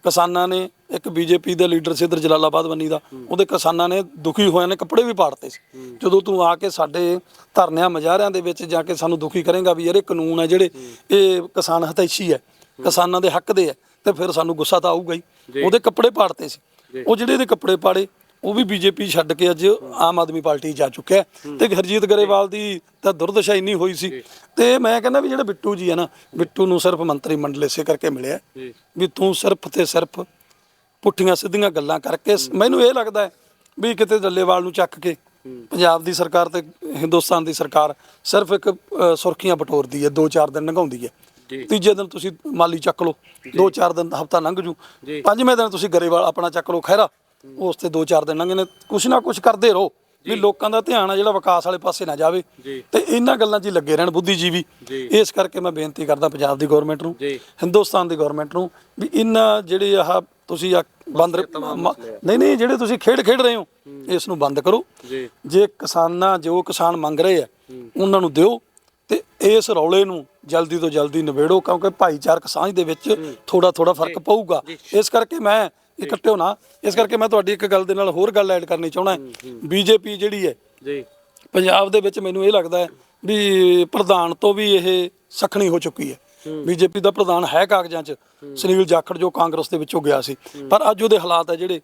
[SPEAKER 1] ਕਿਸਾਨਾਂ ਨੇ ਇੱਕ ਬੀਜੇਪੀ ਦੇ ਲੀਡਰ ਸੀ ਇੱਧਰ ਜਲਾਲਾਬਾਦ ਬੰਨੀ ਦਾ। ਉਹਦੇ ਕਿਸਾਨਾਂ ਨੇ ਦੁਖੀ ਹੋਇਆਂ ਨੇ ਕੱਪੜੇ ਵੀ ਪਾੜਤੇ ਸੀ। ਜਦੋਂ ਤੂੰ ਆ ਕੇ ਸਾਡੇ ਧਰਨਿਆਂ ਮਜ਼ਾਰਿਆਂ ਦੇ ਵਿੱਚ ਜਾ ਕੇ ਸਾਨੂੰ ਦੁਖੀ ਕਰੇਗਾ ਵੀ ਯਾਰ ਇਹ ਕਾਨੂੰਨ ਹੈ ਜਿਹੜੇ ਇਹ ਕਿਸਾਨ ਹਤੈਸ਼ੀ ਹੈ। ਕਿਸਾਨਾਂ ਦੇ ਹੱਕ ਦੇ ਹੈ ਤੇ ਫਿਰ ਸਾਨੂੰ ਗੁੱਸਾ ਤਾਂ ਆਊਗਾ ਹੀ। ਉਹਦੇ ਕੱਪੜੇ ਪਾੜਤੇ ਸੀ। ਉਹ ਜਿਹੜੇ ਇਹਦੇ ਕੱਪੜੇ ਪਾੜੇ ਉਹ ਵੀ ਬੀਜੇਪੀ ਛੱਡ ਕੇ ਅੱਜ ਆਮ ਆਦਮੀ ਪਾਰਟੀ ਜਾ ਚੁੱਕਿਆ ਤੇ ਹਰਜੀਤ ਗਰੇਵਾਲ ਦੀ ਤਾਂ ਦੁਰਦਸ਼ਾ ਇੰਨੀ ਹੋਈ ਸੀ। ਤੇ ਮੈਂ ਕਹਿੰਦਾ ਵੀ ਜਿਹੜੇ ਬਿੱਟੂ ਜੀ ਹੈ ਨਾ ਬਿੱਟੂ ਨੂੰ ਸਿਰਫ ਮੰਤਰੀ ਮੰਡਲ ਇਸੇ ਕਰਕੇ ਮਿਲਿਆ ਵੀ ਤੂੰ ਸਿਰਫ ਤੇ ਸਿਰਫ ਪੁੱਠੀਆਂ ਸਿੱਧੀਆਂ ਗੱਲਾਂ ਕਰਕੇ ਮੈਨੂੰ ਇਹ ਲੱਗਦਾ ਹੈ ਵੀ ਕਿਤੇ ਡੱਲੇਵਾਲ ਨੂੰ ਚੱਕ ਕੇ ਪੰਜਾਬ ਦੀ ਸਰਕਾਰ ਤੇ ਹਿੰਦੁਸਤਾਨ ਦੀ ਸਰਕਾਰ ਸਿਰਫ ਇੱਕ ਸੁਰਖੀਆਂ ਬਟੋਰਦੀ ਹੈ ਦੋ ਚਾਰ ਦਿਨ ਲੰਘਾਉਂਦੀ ਹੈ। ਤੀਜੇ ਦਿਨ ਤੁਸੀਂ ਮਾਲੀ ਚੱਕ ਲਓ। ਦੋ ਚਾਰ ਦਿਨ ਦਾ ਹਫਤਾ ਲੰਘ ਜੂ। ਪੰਜਵੇਂ ਦਿਨ ਤੁਸੀਂ ਗਰੇਵਾਲ ਆਪਣਾ ਚੱਕ ਲਓ ਖੈਰਾ ਉਸ ਤੇ ਦੋ ਚਾਰ ਦਿਨ ਲੰਘੇ ਨੇ ਕੁਛ ਨਾ ਕੁਛ ਕਰਦੇ ਰਹੋ। ਵੀ ਲੋਕਾਂ ਦਾ ਧਿਆਨ ਆ ਜਿਹੜਾ ਵਿਕਾਸ ਵਾਲੇ ਪਾਸੇ ਨਾ ਜਾਵੇ। ਤੇ ਇਹਨਾਂ ਗੱਲਾਂ 'ਚ ਹੀ ਲੱਗੇ ਰਹਿਣ ਬੁੱਧੀਜੀਵੀ। ਇਸ ਕਰਕੇ ਮੈਂ ਬੇਨਤੀ ਕਰਦਾ ਪੰਜਾਬ ਦੀ ਗਵਰਨਮੈਂਟ ਨੂੰ। ਹਿੰਦੁਸਤਾਨ ਦੀ ਗਵਰਨਮੈਂਟ ਨੂੰ ਵੀ ਇਹਨਾਂ ਜਿਹੜੇ ਆਹ ਤੁਸੀਂ ਆ ਬੰਦ ਨਹੀਂ ਨਹੀਂ ਜਿਹੜੇ ਤੁਸੀਂ ਖੇਡ ਖੇਡ ਰਹੇ ਹੋ ਇਸ ਨੂੰ ਬੰਦ ਕਰੋ।
[SPEAKER 2] ਜੇ।
[SPEAKER 1] ਕਿਸਾਨਾਂ ਜੋ ਕਿਸਾਨ ਮੰਗ ਰਹੇ ਆ ਉਹਨਾਂ ਨੂੰ ਦਿਓ। ਤੇ ਇਸ ਰੌਲੇ ਨੂੰ ਜਲਦੀ ਤੋਂ ਜਲਦੀ ਨਿਬੇੜੋ ਕਿਉਂਕਿ ਭਾਈਚਾਰਕ ਸਾਂਝ ਦੇ ਵਿੱਚ ਥੋੜਾ ਥੋੜਾ ਫ਼ਰਕ ਪਊਗਾ। ਇਸ ਕਰਕੇ ਮੈਂ ਇਕੱਠੇ ਹੋਣਾ ਇਸ ਕਰਕੇ ਮੈਂ ਤੁਹਾਡੀ ਇੱਕ ਗੱਲ ਦੇ ਨਾਲ ਹੋਰ ਗੱਲ ਐਡ ਕਰਨੀ ਚਾਹੁੰਦਾ ਬੀਜੇਪੀ ਜਿਹੜੀ ਹੈ
[SPEAKER 2] ਜੀ।
[SPEAKER 1] ਪੰਜਾਬ ਦੇ ਵਿੱਚ ਮੈਨੂੰ ਇਹ ਲੱਗਦਾ ਹੈ ਵੀ ਪ੍ਰਧਾਨ ਤੋਂ ਵੀ ਇਹ ਸਖਣੀ ਹੋ ਚੁੱਕੀ ਹੈ। ਬੀਜੇਪੀ ਦਾ ਪ੍ਰਧਾਨ ਹੈ ਕਾਗਜ਼ਾਂ 'ਚ ਸੁਨੀਲ ਜਾਖੜ ਜੋ ਕਾਂਗਰਸ ਦੇ ਵਿੱਚੋਂ ਗਿਆ ਸੀ। ਪਰ ਅੱਜ ਉਹਦੇ ਹਾਲਾਤ ਹੈ ਜਿਹੜੇ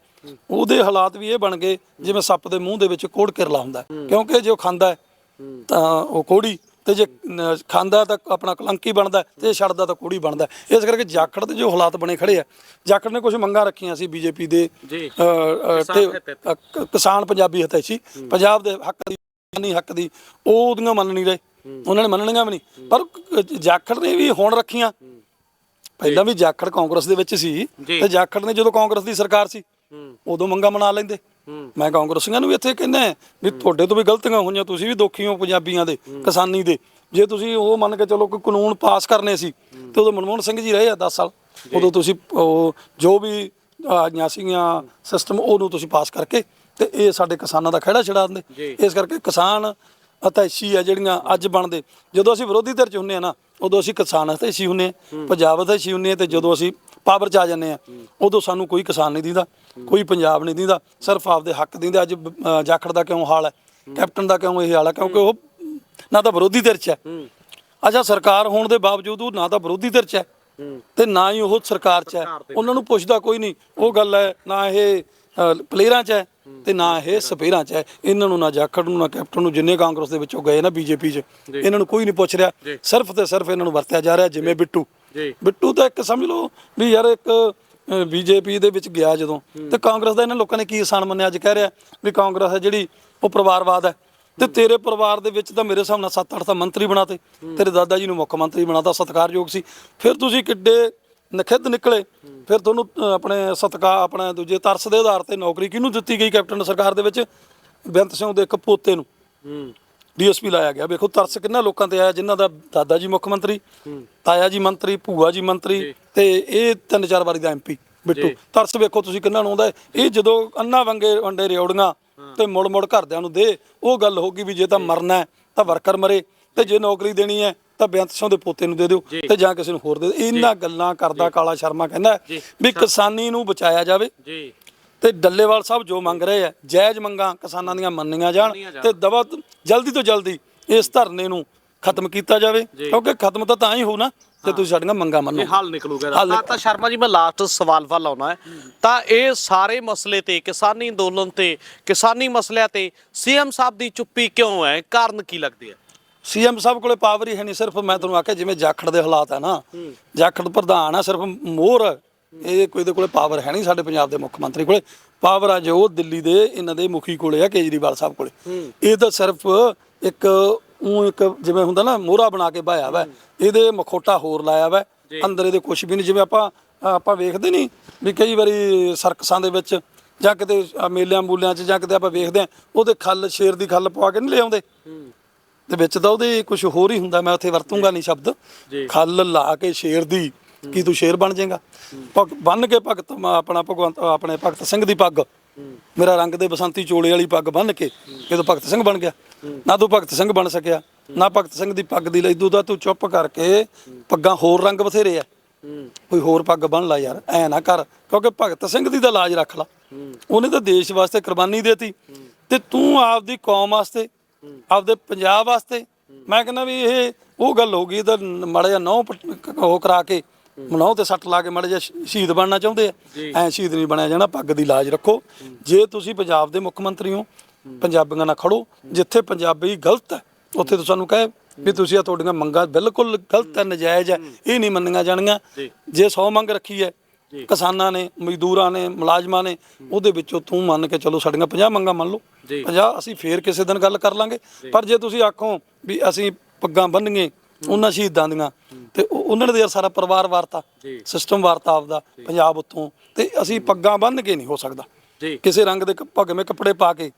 [SPEAKER 1] ਉਹਦੇ ਹਾਲਾਤ ਵੀ ਇਹ ਬਣ ਗਏ ਜਿਵੇਂ ਸੱਪ ਦੇ ਮੂੰਹ ਦੇ ਵਿੱਚ ਕੋੜ ਕਿਰਲਾ ਹੁੰਦਾ। ਕਿਉਂਕਿ ਜੇ ਉਹ ਖਾਂਦਾ ਹੈ। ਤਾਂ ਉਹ ਕੋੜੀ ਤੇ ਜੇ ਨ- ਖਾਂਦਾ ਤਾਂ ਆਪਣਾ ਕਲੰਕੀ ਬਣਦਾ ਤੇ ਜੇ ਛੱਡਦਾ ਤਾਂ ਕੋੜੀ ਬਣਦਾ। ਇਸ ਕਰਕੇ ਜਾਖੜ ਦੇ ਜੋ ਹਾਲਾਤ ਬਣੇ ਖੜੇ ਆ ਜਾਖੜ ਨੇ ਕੁਝ ਮੰਗਾਂ ਰੱਖੀਆਂ ਸੀ ਬੀਜੇਪੀ ਦੇ
[SPEAKER 2] ਜੀ।
[SPEAKER 1] ਅ, ਅ, ਤੇ-
[SPEAKER 2] ਹਿੱਤ
[SPEAKER 1] ਅ, ਕ- ਕਿਸਾਨ ਪੰਜਾਬੀ ਹਤੈਸ਼ੀ। ਪੰਜਾਬ ਦੇ ਹੱਕ ਦੀ ਨਹੀਂ ਹੱਕ ਦੀ ਉਹ ਉਹਦੀਆਂ ਮੰਨ ਨਹੀਂ ਰਹੇ। ਉਹਨਾਂ ਨੇ ਮੰਨਣੀਆਂ ਵੀ ਨਹੀਂ। ਪਰ ਕ- ਜਾਖੜ ਨੇ ਵੀ ਹੁਣ ਰੱਖੀਆਂ। ਪਹਿਲਾਂ ਵੀ ਜਾਖੜ ਕਾਂਗਰਸ ਦੇ ਵਿੱਚ ਸੀ
[SPEAKER 2] ਜੀ।
[SPEAKER 1] ਤੇ ਜਾਖੜ ਨੇ ਜਦੋਂ ਕਾਂਗਰਸ ਦੀ ਸਰਕਾਰ ਸੀ ਉਦੋਂ ਮੰਗਾ ਮਨਾ ਲੈਂਦੇ। ਮੈਂ ਕਾਂਗਰਸੀਆਂ ਨੂੰ ਵੀ ਇੱਥੇ ਕਹਿੰਦਾ ਵੀ ਤੁਹਾਡੇ ਤੋਂ ਵੀ ਗਲਤੀਆਂ ਹੋਈਆਂ ਤੁਸੀਂ ਵੀ ਦੋਖੀ ਹੋ ਪੰਜਾਬੀਆਂ ਦੇ ਕਿਸਾਨੀ ਦੇ। ਜੇ ਤੁਸੀਂ ਉਹ ਮੰਨ ਕੇ ਚਲੋ ਕੋਈ ਕਾਨੂੰਨ ਪਾਸ ਕਰਨੇ ਸੀ ਤੇ ਉਦੋਂ ਮਨਮੋਹਨ ਸਿੰਘ ਜੀ ਰਹੇ ਆ 10 ਸਾਲ। ਉਦੋਂ ਤੁਸੀਂ ਉਹ ਜੋ ਵੀ ਆਈਆਂ ਸੀਗੀਆਂ ਸਿਸਟਮ ਉਹਨੂੰ ਤੁਸੀਂ ਪਾਸ ਕਰਕੇ ਤੇ ਇਹ ਸਾਡੇ ਕਿਸਾਨਾਂ ਦਾ ਖਹਿੜਾ ਛਡਾ ਦਿੰਦੇ। ਇਸ ਕਰਕੇ ਕਿਸਾਨ ਹਤੈਸ਼ੀ ਆ ਜਿਹੜੀਆਂ ਅੱਜ ਬਣਦੇ। ਜਦੋਂ ਅਸੀਂ ਵਿਰੋਧੀ ਧਿਰ ਚ ਹੁੰਨੇ ਆ ਨਾ ਉਦੋਂ ਅਸੀਂ ਕਿਸਾਨ ਹਤੈਸ਼ੀ ਹੁੰਨੇ ਆ ਪੰਜਾਬ ਹਤੈਸ਼ੀ ਹੁੰਨੇ ਆ ਤੇ ਜਦੋਂ ਅਸੀਂ ਪਾਵਰ ਚ ਆ ਜਾਂਦੇ ਆ। ਉਦੋਂ ਸਾਨੂੰ ਕੋਈ ਕਿਸਾਨ ਨਹੀਂ ਦਿੰਦਾ ਕੋਈ ਪੰਜਾਬ ਨਹੀਂ ਦਿੰਦਾ। ਸਿਰਫ ਆਪਦੇ ਹੱਕ ਦਿੰਦੇ ਅੱਜ ਜਾਖੜ ਦਾ ਕਿਉਂ ਹਾਲ ਹੈ? ਕੈਪਟਨ ਦਾ ਕਿਉਂ ਇਹ ਹਾਲ ਹੈ? ਕਿਉਂਕਿ ਉਹ ਨਾ ਤਾਂ ਵਿਰੋਧੀ ਧਿਰ ਚ ਹੈ। ਅੱਛਾ ਸਰਕਾਰ ਹੋਣ ਦੇ ਬਾਵਜੂਦ ਉਹ ਨਾ ਤਾਂ ਵਿਰੋਧੀ ਧਿਰ ਚ ਹੈ ਤੇ ਨਾ ਹੀ ਉਹ ਸਰਕਾਰ ਚ ਹੈ। ਉਹਨਾਂ ਨੂੰ ਪੁੱਛਦਾ ਕੋਈ ਨਹੀਂ। ਉਹ ਗੱਲ ਹੈ ਨਾ ਇਹ ਪਲੇਅਰਾਂ ਚ ਹੈ ਤੇ ਨਾ ਇਹ ਸਪੇਰਾਂ ਚ ਹੈ। ਇਹਨਾਂ ਨੂੰ ਨਾ ਜਾਖੜ ਨੂੰ ਨਾ ਕੈਪਟਨ ਨੂੰ ਜਿੰਨੇ ਕਾਂਗਰਸ ਦੇ ਵਿੱਚੋਂ ਗਏ ਨਾ ਬੀਜੇਪੀ ਚ ਇਹਨਾਂ ਨੂੰ ਕੋਈ ਨਹੀਂ ਪੁੱਛ ਰਿਹਾ। ਸਿਰਫ ਤੇ ਸਿਰਫ ਇਹਨਾਂ ਨੂੰ ਵਰਤਿਆ ਜਾ ਰਿਹਾ ਜਿਵੇਂ ਬਿੱਟੂ।
[SPEAKER 2] ਜੀ।
[SPEAKER 1] ਬਿੱਟੂ ਤਾਂ ਇੱਕ ਸਮਝ ਲਓ ਵੀ ਯਾਰ ਇੱਕ ਬੀਜੇਪੀ ਦੇ ਵਿੱਚ ਗਿਆ ਜਦੋਂ ਤੇ ਕਾਂਗਰਸ ਦਾ ਇਹਨਾਂ ਲੋਕਾਂ ਨੇ ਕੀ ਆਸਾਨ ਮੰਨਿਆ ਅੱਜ ਕਹਿ ਰਿਹਾ ਵੀ ਕਾਂਗਰਸ ਹੈ ਜਿਹੜੀ ਉਹ ਪਰਿਵਾਰਵਾਦ ਹੈ। ਤੇ ਤੇਰੇ ਪਰਿਵਾਰ ਦੇ ਵਿੱਚ ਤਾਂ ਮੇਰੇ ਹਿਸਾਬ ਨਾਲ 7-8 ਤਾਂ ਮੰਤਰੀ ਬਣਾਤੇ। ਤੇਰੇ ਦਾਦਾ ਜੀ ਨੂੰ ਮੁੱਖ ਮੰਤਰੀ ਬਣਾਤਾ ਸਤਿਕਾਰਯੋਗ ਸੀ। ਫਿਰ ਤੁਸੀਂ ਕਿੱਡੇ ਨਖਿੱਧ ਨਿਕਲੇ। ਫਿਰ ਤੁਹਾਨੂੰ ਆਪਣੇ ਸਤਿਕਾਰ ਆਪਣੇ ਦੂਜੇ ਤਰਸ ਦੇ ਆਧਾਰ ਤੇ ਨੌਕਰੀ ਕਿਹਨੂੰ ਦਿੱਤੀ ਗਈ ਕੈਪਟਨ ਸਰਕਾਰ ਦੇ ਵਿੱਚ? ਬੇਅੰਤ ਸਿੰਘ ਦੇ ਇੱਕ ਪੋਤੇ ਨੂੰ। ਡੀਐਸਪੀ ਲਾਇਆ ਗਿਆ। ਵੇਖੋ ਤਰਸ ਕਿੰਨਾ ਲੋਕਾਂ ਤੇ ਆਇਆ ਜਿਨ੍ਹਾਂ ਦਾ ਦਾਦਾ ਜੀ ਮੁੱਖ ਮੰਤਰੀ ਤਾਇਆ ਜੀ ਮੰਤਰੀ ਭੂਆ ਜੀ ਮੰਤਰੀ ਤੇ ਇਹ ਤਿੰਨ ਚਾਰ ਵਾਰੀ ਦਾ ਐਮਪੀ ਬਿੱਟੂ। ਤਰਸ ਵੇਖੋ ਤੁਸੀਂ ਕਿੰਨਾ ਨੂੰ ਆਉਂਦਾ। ਇਹ ਜਦੋਂ ਅੰਨਾ ਵੰਗੇ ਵੰਡੇ ਰਿਓੜੀਆਂ ਤੇ ਮੁੜ ਮੁੜ ਘਰਦਿਆਂ ਨੂੰ ਦੇ ਉਹ ਗੱਲ ਹੋ ਗਈ ਵੀ ਜੇ ਤਾਂ ਮਰਨਾ ਹੈ ਤਾਂ ਵਰਕਰ ਮਰੇ। ਤੇ ਜੇ ਨੌਕਰੀ ਦੇਣੀ ਹੈ ਤਾਂ ਬੇਅੰਤ ਸਿੰਘ ਦੇ ਪੋਤੇ ਨੂੰ ਦੇ ਦਿਓ ਤੇ ਜਾਂ ਕਿਸੇ ਨੂੰ ਹੋਰ ਦੇ ਦਿਓ। ਇਹਨਾਂ ਗੱਲਾਂ ਕਰਦਾ ਕਾਲਾ ਸ਼ਰਮਾ ਕਹਿੰਦਾ ਵੀ ਕਿਸਾਨੀ ਨੂੰ ਬਚਾਇਆ ਜਾਵੇ।
[SPEAKER 2] ਜੀ।
[SPEAKER 1] ਤੇ ਡੱਲੇਵਾਲ ਸਾਹਿਬ ਜੋ ਮੰਗ ਰਹੇ ਆ ਜਾਇਜ਼ ਮੰਗਾਂ ਕਿਸਾਨਾਂ ਦੀਆਂ ਮੰਨੀਆਂ ਜਾਣ ਤੇ ਦਵਾ ਜਲਦੀ ਤੋਂ ਜਲਦੀ ਇਸ ਧਰਨੇ ਨੂੰ ਖਤਮ ਕੀਤਾ ਜਾਵੇ ਕਿਉਂਕਿ ਖਤਮ ਤਾਂ ਤਾਂ ਹੀ ਹੋਊ ਨਾ ਜੇ ਤੁਸੀਂ ਸਾਡੀਆਂ ਮੰਗਾਂ ਮੰਨੋ।
[SPEAKER 2] ਇਹ ਹੱਲ ਨਿਕਲੂਗਾ ਤਾਂ ਤਾਂ ਸ਼ਰਮਾ ਜੀ ਮੈਂ ਲਾਸਟ ਸਵਾਲ ਵੱਲ ਆਉਣਾ ਹੈ। ਤਾਂ ਇਹ ਸਾਰੇ ਮਸਲੇ ਤੇ ਕਿਸਾਨੀ ਅੰਦੋਲਨ ਤੇ ਕਿਸਾਨੀ ਮਸਲਿਆਂ ਤੇ ਸੀਐਮ ਸਾਹਿਬ ਦੀ ਚੁੱਪੀ ਕਿਉਂ ਹੈ? ਕਾਰਨ ਕੀ ਲੱਗਦੇ ਆ?
[SPEAKER 1] ਸੀਐਮ ਸਾਹਿਬ ਕੋਲੇ ਪਾਵਰ ਹੀ ਹੈ ਨਹੀਂ ਸਿਰਫ ਮੈਂ ਤੁਹਾਨੂੰ ਆਖਿਆ ਜਿਵੇਂ ਜਾਖੜ ਦੇ ਹਾਲਾਤ ਹੈ ਨਾ। ਜਾਖੜ ਪ੍ਰਧਾਨ ਆ ਸਿਰਫ ਮੋਹਰ ਇਹ ਕੋਈ ਦੇ ਕੋਲੇ ਪਾਵਰ ਹੈ ਨਹੀਂ ਸਾਡੇ ਪੰਜਾਬ ਦੇ ਮੁੱਖ ਮੰਤਰੀ ਕੋਲੇ। ਪਾਵਰ ਆ ਜੋ ਦਿੱਲੀ ਦੇ ਇਹਨਾਂ ਦੇ ਮੁਖੀ ਕੋਲੇ ਆ ਕੇਜਰੀਵਾਲ ਸਾਹਿਬ ਕੋਲੇ। ਇਹ ਤਾਂ ਸਿਰਫ ਇੱਕ ਉਹ ਇੱਕ ਜਿਵੇਂ ਹੁੰਦਾ ਨਾ ਮੋਹਰਾ ਬਣਾ ਕੇ ਬਾਇਆ ਵਾ। ਇਹਦੇ ਮਖੋਟਾ ਹੋਰ ਲਾਇਆ ਵਾ। ਅੰਦਰ ਇਹਦੇ ਕੁਝ ਵੀ ਨਹੀਂ ਜਿਵੇਂ ਆਪਾਂ ਆਪਾਂ ਵੇਖਦੇ ਨਹੀਂ ਵੀ ਕਈ ਵਾਰੀ ਸਰਕਸਾਂ ਦੇ ਵਿੱਚ ਜਾਂ ਕਿਤੇ ਮੇਲਿਆਂ ਮੂਲਿਆਂ 'ਚ ਜਾਂ ਕਿਤੇ ਆਪਾਂ ਵੇਖਦੇ ਆ ਉਹਦੇ ਖੱਲ ਸ਼ੇਰ ਦੀ ਖੱਲ ਪਵਾ ਕੇ ਨਹੀਂ ਲਿਆਉਂਦੇ। ਤੇ ਵਿੱਚ ਤਾਂ ਉਹਦੇ ਕੁਝ ਹੋਰ ਹੀ ਹੁੰਦਾ ਮੈਂ ਉੱਥੇ ਵਰਤੂੰਗਾ ਨਹੀਂ ਸ਼ਬਦ। ਖੱਲ ਲਾ ਕੇ ਸ਼ੇਰ ਦੀ ਕੀ ਤੂੰ ਸ਼ੇਰ ਬਣ ਜਾਏਗਾ? ਪੱਗ ਬੰਨ ਕੇ ਭਗਤ ਆਪਣਾ ਭਗਵੰਤ, ਆਪਣੇ ਭਗਤ ਸਿੰਘ ਦੀ ਪੱਗ। ਮੇਰਾ ਰੰਗ ਦੇ ਬਸੰਤੀ ਚੋਲੇ ਵਾਲੀ ਪੱਗ ਬੰਨ ਕੇ ਕਿਦੋਂ ਭਗਤ ਸਿੰਘ ਬਣ ਗਿਆ। ਨਾ ਤੂੰ ਭਗਤ ਸਿੰਘ ਬਣ ਸਕਿਆ, ਨਾ ਭਗਤ ਸਿੰਘ ਦੀ ਪੱਗ ਦੀ ਲਈ ਤੂੰ ਤੂੰ ਚੁੱਪ ਕਰਕੇ ਪੱਗਾਂ ਹੋਰ ਰੰਗ ਬਥੇਰੇ ਆ। ਕੋਈ ਹੋਰ ਪੱਗ ਬੰਨ ਲਾ ਯਾਰ, ਐ ਨਾ ਕਰ, ਕਿਉਂਕਿ ਭਗਤ ਸਿੰਘ ਦੀ ਤਾਂ ਲਾਜ ਰੱਖ ਲਾ। ਉਹਨੇ ਤਾਂ ਦੇਸ਼ ਵਾਸਤੇ ਕੁਰਬਾਨੀ ਦੇਤੀ। ਤੇ ਤੂੰ ਆਪਦੀ ਕੌਮ ਵਾਸਤੇ, ਆਪਦੇ ਪੰਜਾਬ ਵਾਸਤੇ, ਮੈਂ ਕਹਿੰਦਾ ਵੀ ਇਹ, ਉਹ ਗੱਲ ਹੋ ਗਈ ਇਹਦਾ ਮੜਾ ਜਿਹਾ ਨੌ ਉਹ ਕਰਾ ਕੇ ਮਨੋਹ ਤੇ ਸੱਟ ਲਾ ਕੇ ਮੜਾ ਸ਼- ਸ਼ਹੀਦ ਬਣਨਾ ਚਾਹੁੰਦੇ ਆ। ਐ ਸ਼ਹੀਦ ਨਹੀਂ ਬਣਿਆ ਜਾਣਾ ਪੱਗ ਦੀ ਲਾਜ ਰੱਖੋ। ਜੇ ਤੁਸੀਂ ਪੰਜਾਬ ਦੇ ਮੁੱਖ ਮੰਤਰੀ ਹੋ ਪੰਜਾਬੀਆਂ ਨਾਲ ਖੜੋ ਜਿੱਥੇ ਪੰਜਾਬੀ ਗਲਤ ਹੈ ਉੱਥੇ ਤਾਂ ਸਾਨੂੰ ਕਹੇ ਵੀ ਤੁਸੀਂ ਆ ਤੁਹਾਡੀਆਂ ਮੰਗਾਂ ਬਿਲਕੁਲ ਗਲਤ ਹੈ ਨਜਾਇਜ਼ ਹੈ ਇਹ ਨਹੀਂ ਮੰਨੀਆਂ ਜਾਣੀਆਂ। ਜੇ। 100 ਮੰਗ ਰੱਖੀ ਹੈ ਕਿਸਾਨਾਂ ਨੇ ਮਜ਼ਦੂਰਾਂ ਨੇ ਮੁਲਾਜ਼ਮਾਂ ਨੇ ਉਹਦੇ ਵਿੱਚੋਂ ਤੂੰ ਮੰਨ ਕੇ ਚਲੋ ਸਾਡੀਆਂ 50 ਮੰਗਾਂ ਮੰਨ ਲਓ। 50 ਅਸੀਂ ਫੇਰ ਕਿਸੇ ਦਿਨ ਗੱਲ ਕਰ ਲਾਂਗੇ। ਪਰ ਜੇ ਤੁਸੀਂ ਆਖੋ ਵੀ ਅਸੀਂ ਪੱਗਾਂ ਬੰਨੀਏ ਉਹਨਾਂ ਸ਼ਹੀਦਾਂ ਦੀਆਂ। ਤੇ ਉਹ- ਉਹਨਾਂ ਨੇ ਤਾਂ ਯਾਰ ਸਾਰਾ ਪਰਿਵਾਰ ਵਾਰਤਾ ਸਿਸਟਮ ਵਾਰਤਾ ਆਪਦਾ ਪੰਜਾਬ ਉੱਤੋਂ। ਤੇ ਅਸੀਂ ਪੱਗਾਂ ਬੰਨ ਕੇ ਨਹੀਂ ਹੋ ਸਕਦਾ।
[SPEAKER 2] ਜੀ।
[SPEAKER 1] ਕਿਸੇ ਰੰਗ ਦੇ ਭਗਵੇਂ ਕੱਪੜੇ ਪਾ ਕੇ।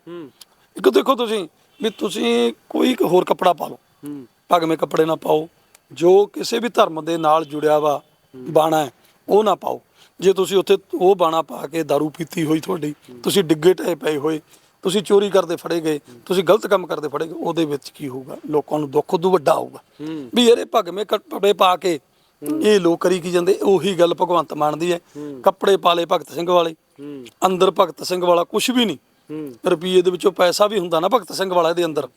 [SPEAKER 1] ਇੱਕ ਦੇਖੋ ਤੁਸੀਂ ਵੀ ਤੁਸੀਂ ਕੋਈ ਇੱਕ ਹੋਰ ਕੱਪੜਾ ਪਾ ਲਓ। ਭਗਵੇਂ ਕੱਪੜੇ ਨਾ ਪਾਓ ਜੋ ਕਿਸੇ ਵੀ ਧਰਮ ਦੇ ਨਾਲ ਜੁੜਿਆ ਵਾ ਬਾਣਾ ਹੈ ਉਹ ਨਾ ਪਾਓ। ਜੇ ਤੁਸੀਂ ਉੱਥੇ ਉਹ ਬਾਣਾ ਪਾ ਕੇ दारू ਪੀਤੀ ਹੋਈ ਤੁਹਾਡੀ ਤੁਸੀਂ ਡਿੱਗੇ ਟਏ ਪਏ ਹੋਏ ਤੁਸੀਂ ਚੋਰੀ ਕਰਦੇ ਫੜੇ ਗਏ ਤੁਸੀਂ ਗਲਤ ਕੰਮ ਕਰਦੇ ਫੜੇ ਗਏ ਉਹਦੇ ਵਿੱਚ ਕੀ ਹੋਊਗਾ? ਲੋਕਾਂ ਨੂੰ ਦੁੱਖ ਉਦੋਂ ਵੱਡਾ ਹੋਊਗਾ। ਵੀ ਇਹਦੇ ਭਗਵੇਂ ਕੱਪੜੇ ਪਾ ਕੇ ਇਹ ਲੋਕ ਕਰੀ ਕੀ ਜਾਂਦੇ? ਉਹੀ ਗੱਲ ਭਗਵੰਤ ਮਾਨ ਦੀ ਹੈ। ਕੱਪੜੇ ਪਾਲੇ ਭਗਤ ਸਿੰਘ ਵਾਲੇ। ਅੰਦਰ ਭਗਤ ਸਿੰਘ ਵਾਲਾ ਕੁਝ ਵੀ ਨਹੀਂ। ਰੁਪਈਏ ਦੇ ਵਿੱਚੋਂ ਪੈਸਾ ਵੀ ਹੁੰਦਾ ਨਾ ਭਗਤ ਸਿੰਘ ਵਾਲਾ ਇਹਦੇ ਅੰਦਰ।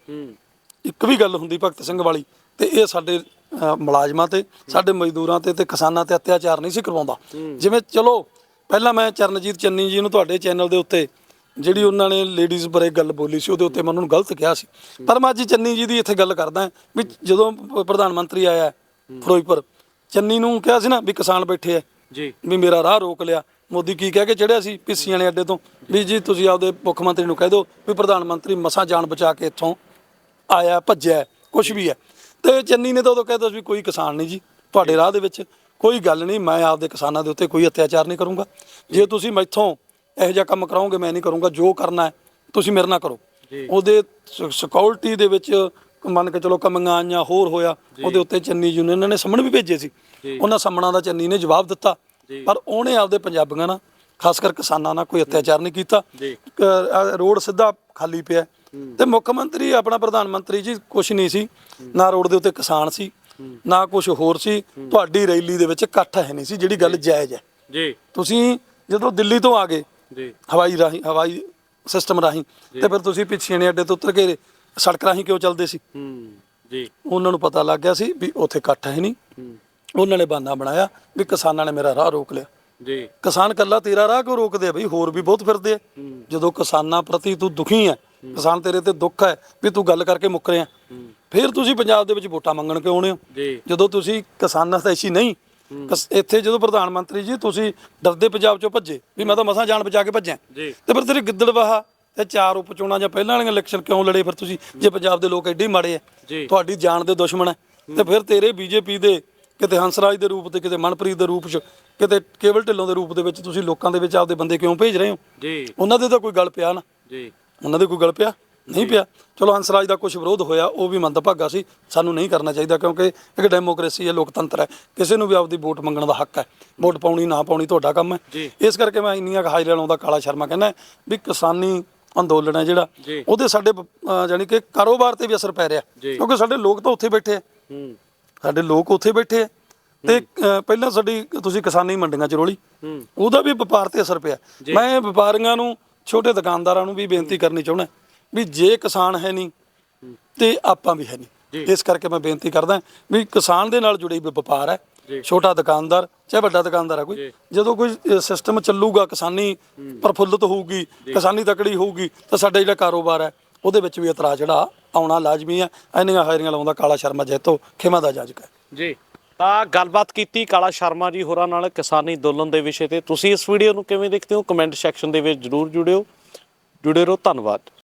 [SPEAKER 1] ਇੱਕ ਵੀ ਗੱਲ ਹੁੰਦੀ ਭਗਤ ਸਿੰਘ ਵਾਲੀ ਤੇ ਇਹ ਸਾਡੇ ਮੁਲਾਜ਼ਮਾਂ ਤੇ ਸਾਡੇ ਮਜ਼ਦੂਰਾਂ ਤੇ ਤੇ ਕਿਸਾਨਾਂ ਤੇ ਅਤਿਆਚਾਰ ਨਹੀਂ ਸੀ ਕਰਵਾਉਂਦਾ। ਜਿਵੇਂ ਚਲੋ ਪਹਿਲਾਂ ਮੈਂ ਚਰਨਜੀਤ ਚੰਨੀ ਜੀ ਨੂੰ ਤੁਹਾਡੇ ਚੈਨਲ ਦੇ ਉੱਤੇ ਜਿਹੜੀ ਉਹਨਾਂ ਨੇ ਲੇਡੀਜ਼ ਬਾਰੇ ਗੱਲ ਬੋਲੀ ਸੀ ਉਹਦੇ ਉੱਤੇ ਮੈਂ ਉਹਨਾਂ ਨੂੰ ਗਲਤ ਕਿਹਾ ਸੀ। ਪਰ ਮੈਂ ਅੱਜ ਚੰਨੀ ਜੀ ਦੀ ਇੱਥੇ ਗੱਲ ਕਰਦਾ ਵੀ ਜਦੋਂ ਪ- ਪ੍ਰਧਾਨ ਮੰਤਰੀ ਆਇਆ ਫਿਰੋਜ਼ਪੁਰ ਚੰਨੀ ਨੂੰ ਕਿਹਾ ਸੀ ਨਾ ਵੀ ਕਿਸਾਨ ਬੈਠੇ ਆ।
[SPEAKER 2] ਜੀ।
[SPEAKER 1] ਵੀ ਮੇਰਾ ਰਾਹ ਰੋਕ ਲਿਆ। ਮੋਦੀ ਕੀ ਕਹਿ ਕੇ ਚੜਿਆ ਸੀ ਪਿੱਸੀਆਂ ਵਾਲੇ ਅੱਡੇ ਤੋਂ? ਵੀ ਜੀ ਤੁਸੀਂ ਆਪਦੇ ਮੁੱਖ ਮੰਤਰੀ ਨੂੰ ਕਹਿ ਦਿਓ ਵੀ ਪ੍ਰਧਾਨ ਮੰਤਰੀ ਮਸਾਂ ਜਾਨ ਬਚਾ ਕੇ ਇੱਥੋਂ ਆਇਆ ਭੱਜਿਆ ਕੁਝ ਵੀ ਹੈ। ਤੇ ਚੰਨੀ ਨੇ ਤਾਂ ਉਦੋਂ ਕਹਿ ਦਿੱਤਾ ਸੀ ਵੀ ਕੋਈ ਕਿਸਾਨ ਨਹੀਂ ਜੀ ਤੁਹਾਡੇ ਰਾਹ ਦੇ ਵਿੱਚ ਕੋਈ ਗੱਲ ਨਹੀਂ ਮੈਂ ਆਪਦੇ ਕਿਸਾਨਾਂ ਦੇ ਉੱਤੇ ਕੋਈ ਅਤਿਆਚਾਰ ਨਹੀਂ ਕਰੂੰਗਾ। ਜੇ ਤੁਸੀਂ ਮੈਥੋਂ ਇਹੋ ਜਿਹਾ ਕੰਮ ਕਰਾਓਗੇ ਮੈਂ ਨਹੀਂ ਕਰੂੰਗਾ ਜੋ ਕਰਨਾ ਹੈ ਤੁਸੀਂ ਮੇਰੇ ਨਾਲ ਕਰੋ। ਉਹਦੇ ਸਿਕਿਉਰਿਟੀ ਦੇ ਵਿੱਚ ਮੰਨ ਕੇ ਚਲੋ ਕਮੀਆਂ ਆਈਆਂ ਹੋਰ ਹੋਇਆ ਉਹਦੇ ਉੱਤੇ ਚੰਨੀ ਜੀ ਨੇ ਇਹਨਾਂ ਨੇ ਸੰਮਣ ਵੀ ਭੇਜੇ ਸੀ। ਉਹਨਾਂ ਸੰਮਣਾਂ ਦਾ ਚੰਨੀ ਨੇ ਜਵਾਬ ਦਿੱਤਾ। ਪਰ ਉਹਨੇ ਆਪਦੇ ਪੰਜਾਬੀਆਂ ਨਾਲ ਖਾਸ ਕਰ ਕਿਸਾਨਾਂ ਨਾਲ ਕੋਈ ਅਤਿਆਚਾਰ ਨਹੀਂ ਕੀਤਾ। ਰੋਡ ਸਿੱਧਾ ਖਾਲੀ ਪਿਆ। ਤੇ ਮੁੱਖ ਮੰਤਰੀ ਆਪਣਾ ਪ੍ਰਧਾਨ ਮੰਤਰੀ ਜੀ ਕੁਝ ਨਹੀਂ ਸੀ। ਨਾ ਰੋਡ ਦੇ ਉੱਤੇ ਕਿਸਾਨ ਸੀ ਨਾ ਕੁਝ ਹੋਰ ਸੀ। ਤੁਹਾਡੀ ਰੈਲੀ ਦੇ ਵਿੱਚ ਇਕੱਠ ਹੈ ਨਹੀਂ ਸੀ ਜਿਹੜੀ ਗੱਲ ਜਾਇਜ਼ ਹੈ।
[SPEAKER 2] ਜੀ।
[SPEAKER 1] ਤੁਸੀਂ ਜਦੋਂ ਦਿੱਲੀ ਤੋਂ ਆ ਗਏ
[SPEAKER 2] ਜੀ।
[SPEAKER 1] ਹਵਾਈ ਰਾਹੀਂ ਹਵਾਈ ਸਿਸਟਮ ਰਾਹੀਂ। ਤੇ ਫਿਰ ਤੁਸੀਂ ਪਿੱਛੇ ਅੱਡੇ ਤੋਂ ਉਤਰ ਕੇ ਸੜਕ ਰਾਹੀਂ ਕਿਉਂ ਚੱਲਦੇ ਸੀ?
[SPEAKER 2] ਹੂੰ ਜੀ।
[SPEAKER 1] ਉਹਨਾਂ ਨੂੰ ਪਤਾ ਲੱਗ ਗਿਆ ਸੀ ਵੀ ਉੱਥੇ ਇਕੱਠ ਹੈ ਨਹੀਂ। ਉਹਨਾਂ ਨੇ ਬਹਾਨਾ ਬਣਾਇਆ ਵੀ ਕਿਸਾਨਾਂ ਨੇ ਮੇਰਾ ਰਾਹ ਰੋਕ ਲਿਆ।
[SPEAKER 2] ਜੀ।
[SPEAKER 1] ਕਿਸਾਨ ਕੱਲਾ ਤੇਰਾ ਰਾਹ ਕਿਉਂ ਰੋਕਦੇ ਆ ਬਈ? ਹੋਰ ਵੀ ਬਹੁਤ ਫਿਰਦੇ ਆ। ਜਦੋਂ ਕਿਸਾਨਾਂ ਪ੍ਰਤੀ ਤੂੰ ਦੁਖੀ ਹੈ। ਕਿਸਾਨ ਤੇਰੇ ਤੇ ਦੁੱਖ ਹੈ ਵੀ ਤੂੰ ਗੱਲ ਕਰਕੇ ਮੁੱਕ ਰਿਹਾ। ਫਿਰ ਤੁਸੀਂ ਪੰਜਾਬ ਦੇ ਵਿੱਚ ਵੋਟਾਂ ਮੰਗਣ ਕਿਉਂ ਆਉਣੇ ਹੋ? ਜਦੋਂ ਤੁਸੀਂ ਕਿਸਾਨਾਂ ਦਾ ਐਸੀ ਨਹੀਂ ਕਸ- ਇੱਥੇ ਜਦੋਂ ਪ੍ਰਧਾਨ ਮੰਤਰੀ ਜੀ ਤੁਸੀਂ ਡਰਦੇ ਪੰਜਾਬ ਚੋਂ ਭੱਜੇ ਵੀ ਮੈਂ ਤਾਂ ਮਸਾਂ ਜਾਨ ਬਚਾ ਕੇ ਭੱਜਿਆ।
[SPEAKER 2] ਜੀ।
[SPEAKER 1] ਤੇ ਫਿਰ ਤੇਰੀ ਗਿੱਦੜਵਾਹਾ ਤੇ ਚਾਰ ਉਪ ਚੋਣਾਂ ਜਾਂ ਪਹਿਲਾਂ ਵਾਲੀਆਂ ਇਲੈਕਸ਼ਨ ਕਿਉਂ ਲੜੇ ਫਿਰ ਤੁਸੀਂ ਜੇ ਪੰਜਾਬ ਦੇ ਲੋਕ ਐਡੇ ਹੀ ਮਾੜੇ ਆ?
[SPEAKER 2] ਜੀ।
[SPEAKER 1] ਤੁਹਾਡੀ ਜਾਨ ਦੇ ਦੁਸ਼ਮਣ ਹੈ ਤੇ ਫਿਰ ਤੇਰੇ ਬੀਜੇਪੀ ਦੇ ਕਿਤੇ ਹੰਸਰਾਜ ਦੇ ਰੂਪ ਤੇ ਕਿਤੇ ਮਨਪ੍ਰੀਤ ਦੇ ਰੂਪ 'ਚ ਕਿਤੇ ਕੇਵਲ ਢਿੱਲੋਂ ਦੇ ਰੂਪ ਦੇ ਵਿੱਚ ਤੁਸੀਂ ਲੋਕਾਂ ਦੇ ਵਿੱਚ ਆਪਦੇ ਬੰਦੇ ਕਿਉਂ ਭੇਜ ਰਹੇ ਹੋ?
[SPEAKER 2] ਜੀ।
[SPEAKER 1] ਉਹਨਾਂ ਦੇ ਤਾਂ ਕੋਈ ਗੱਲ ਪਿਆ ਨਾ।
[SPEAKER 2] ਜੀ।
[SPEAKER 1] ਉਹਨਾਂ ਦੇ ਕੋਈ ਗੱਲ ਪਿਆ? ਨਹੀਂ ਪਿਆ। ਚਲੋ ਹੰਸਰਾਜ ਦਾ ਕੁਝ ਵਿਰੋਧ ਹੋਇਆ ਉਹ ਵੀ ਮੰਦਭਾਗਾ ਸੀ। ਸਾਨੂੰ ਨਹੀਂ ਕਰਨਾ ਚਾਹੀਦਾ ਕਿਉਂਕਿ ਇੱਕ ਡੈਮੋਕ੍ਰੇਸੀ ਹੈ ਲੋਕਤੰਤਰ ਹੈ। ਕਿਸੇ ਨੂੰ ਵੀ ਆਪਦੀ ਵੋਟ ਮੰਗਣ ਦਾ ਹੱਕ ਹੈ। ਵੋਟ ਪਾਉਣੀ ਨਾ ਪਾਉਣੀ ਤੁਹਾਡਾ ਕੰਮ ਹੈ। ਇਸ ਕਰਕੇ ਮੈਂ ਇੰਨੀਆਂ ਹਾਈ ਲੈਣ ਆਉਂਦਾ ਕਾਲਾ ਸ਼ਰਮਾ ਕਹਿੰਦਾ ਵੀ ਕਿਸਾਨੀ ਅੰਦੋਲਨ ਹੈ ਜਿਹੜਾ। ਉਹਦੇ ਸਾਡੇ ਜਾਣੀ ਕਿ ਕਾਰੋਬਾਰ ਤੇ ਵੀ ਅਸਰ ਪੈ ਰਿਹਾ। ਕਿਉਂਕਿ ਸਾਡੇ ਲੋਕ ਤਾਂ ਉੱਥੇ ਬੈਠੇ ਆ ਸਾਡੇ ਲੋਕ ਉੱਥੇ ਬੈਠੇ ਆ ਤੇ ਪਹਿਲਾਂ ਸਾਡੀ ਤੁਸੀਂ ਕਿਸਾਨੀ ਮੰਡੀਆਂ ਚ ਰੋਲੀ। ਉਹਦਾ ਵੀ ਵਪਾਰ ਤੇ ਅਸਰ ਪਿਆ। ਮੈਂ ਵਪਾਰੀਆਂ ਨੂੰ ਛੋਟੇ ਦੁਕਾਨਦਾਰਾਂ ਨੂੰ ਵੀ ਬੇਨਤੀ ਕਰਨੀ ਚਾਹੁੰਦਾ। ਵੀ ਜੇ ਕਿਸਾਨ ਹੈ ਨਹੀਂ ਤੇ ਆਪਾਂ ਵੀ ਹੈ ਨਹੀਂ। ਇਸ ਕਰਕੇ ਮੈਂ ਬੇਨਤੀ ਕਰਦਾ ਵੀ ਕਿਸਾਨ ਦੇ ਨਾਲ ਜੁੜੀ ਵੀ ਵਪਾਰ ਹੈ। ਛੋਟਾ ਦੁਕਾਨਦਾਰ ਚਾਹੇ ਵੱਡਾ ਦੁਕਾਨਦਾਰ ਹੈ ਕੋਈ। ਜਦੋਂ ਕੋਈ ਸਿਸਟਮ ਚੱਲੂਗਾ ਕਿਸਾਨੀ ਪ੍ਰਫੁੱਲਤ ਹੋਊਗੀ ਕਿਸਾਨੀ ਤਕੜੀ ਹੋਊਗੀ ਤਾਂ ਸਾਡਾ ਜਿਹੜਾ ਕਾਰੋਬਾਰ ਹੈ ਉਹਦੇ ਵਿੱਚ ਵੀ ਇਤਰਾ ਜਿਹੜਾ ਆਉਣਾ ਲਾਜ਼ਮੀ ਹੈ। ਇੰਨੀਆਂ ਹਾਇਰੀਆਂ ਲਾਉਂਦਾ ਕਾਲਾ ਸ਼ਰਮਾ ਜੈਤੋ ਖਿਮਾ ਦਾ ਜਾਜਕ ਹੈ।
[SPEAKER 2] ਜੀ। ਤਾਂ ਗੱਲਬਾਤ ਕੀਤੀ ਕਾਲਾ ਸ਼ਰਮਾ ਜੀ ਹੋਰਾਂ ਨਾਲ ਕਿਸਾਨੀ ਅੰਦੋਲਨ ਦੇ ਵਿਸ਼ੇ ਤੇ। ਤੁਸੀਂ ਇਸ ਵੀਡੀਓ ਨੂੰ ਕਿਵੇਂ ਦੇਖਦੇ ਹੋ? ਕਮੈਂਟ ਸੈਕਸ਼ਨ ਦੇ ਵਿੱਚ ਜਰੂਰ ਜੁੜਿਓ। ਜੁੜੇ ਰਹੋ ਧੰਨਵਾਦ।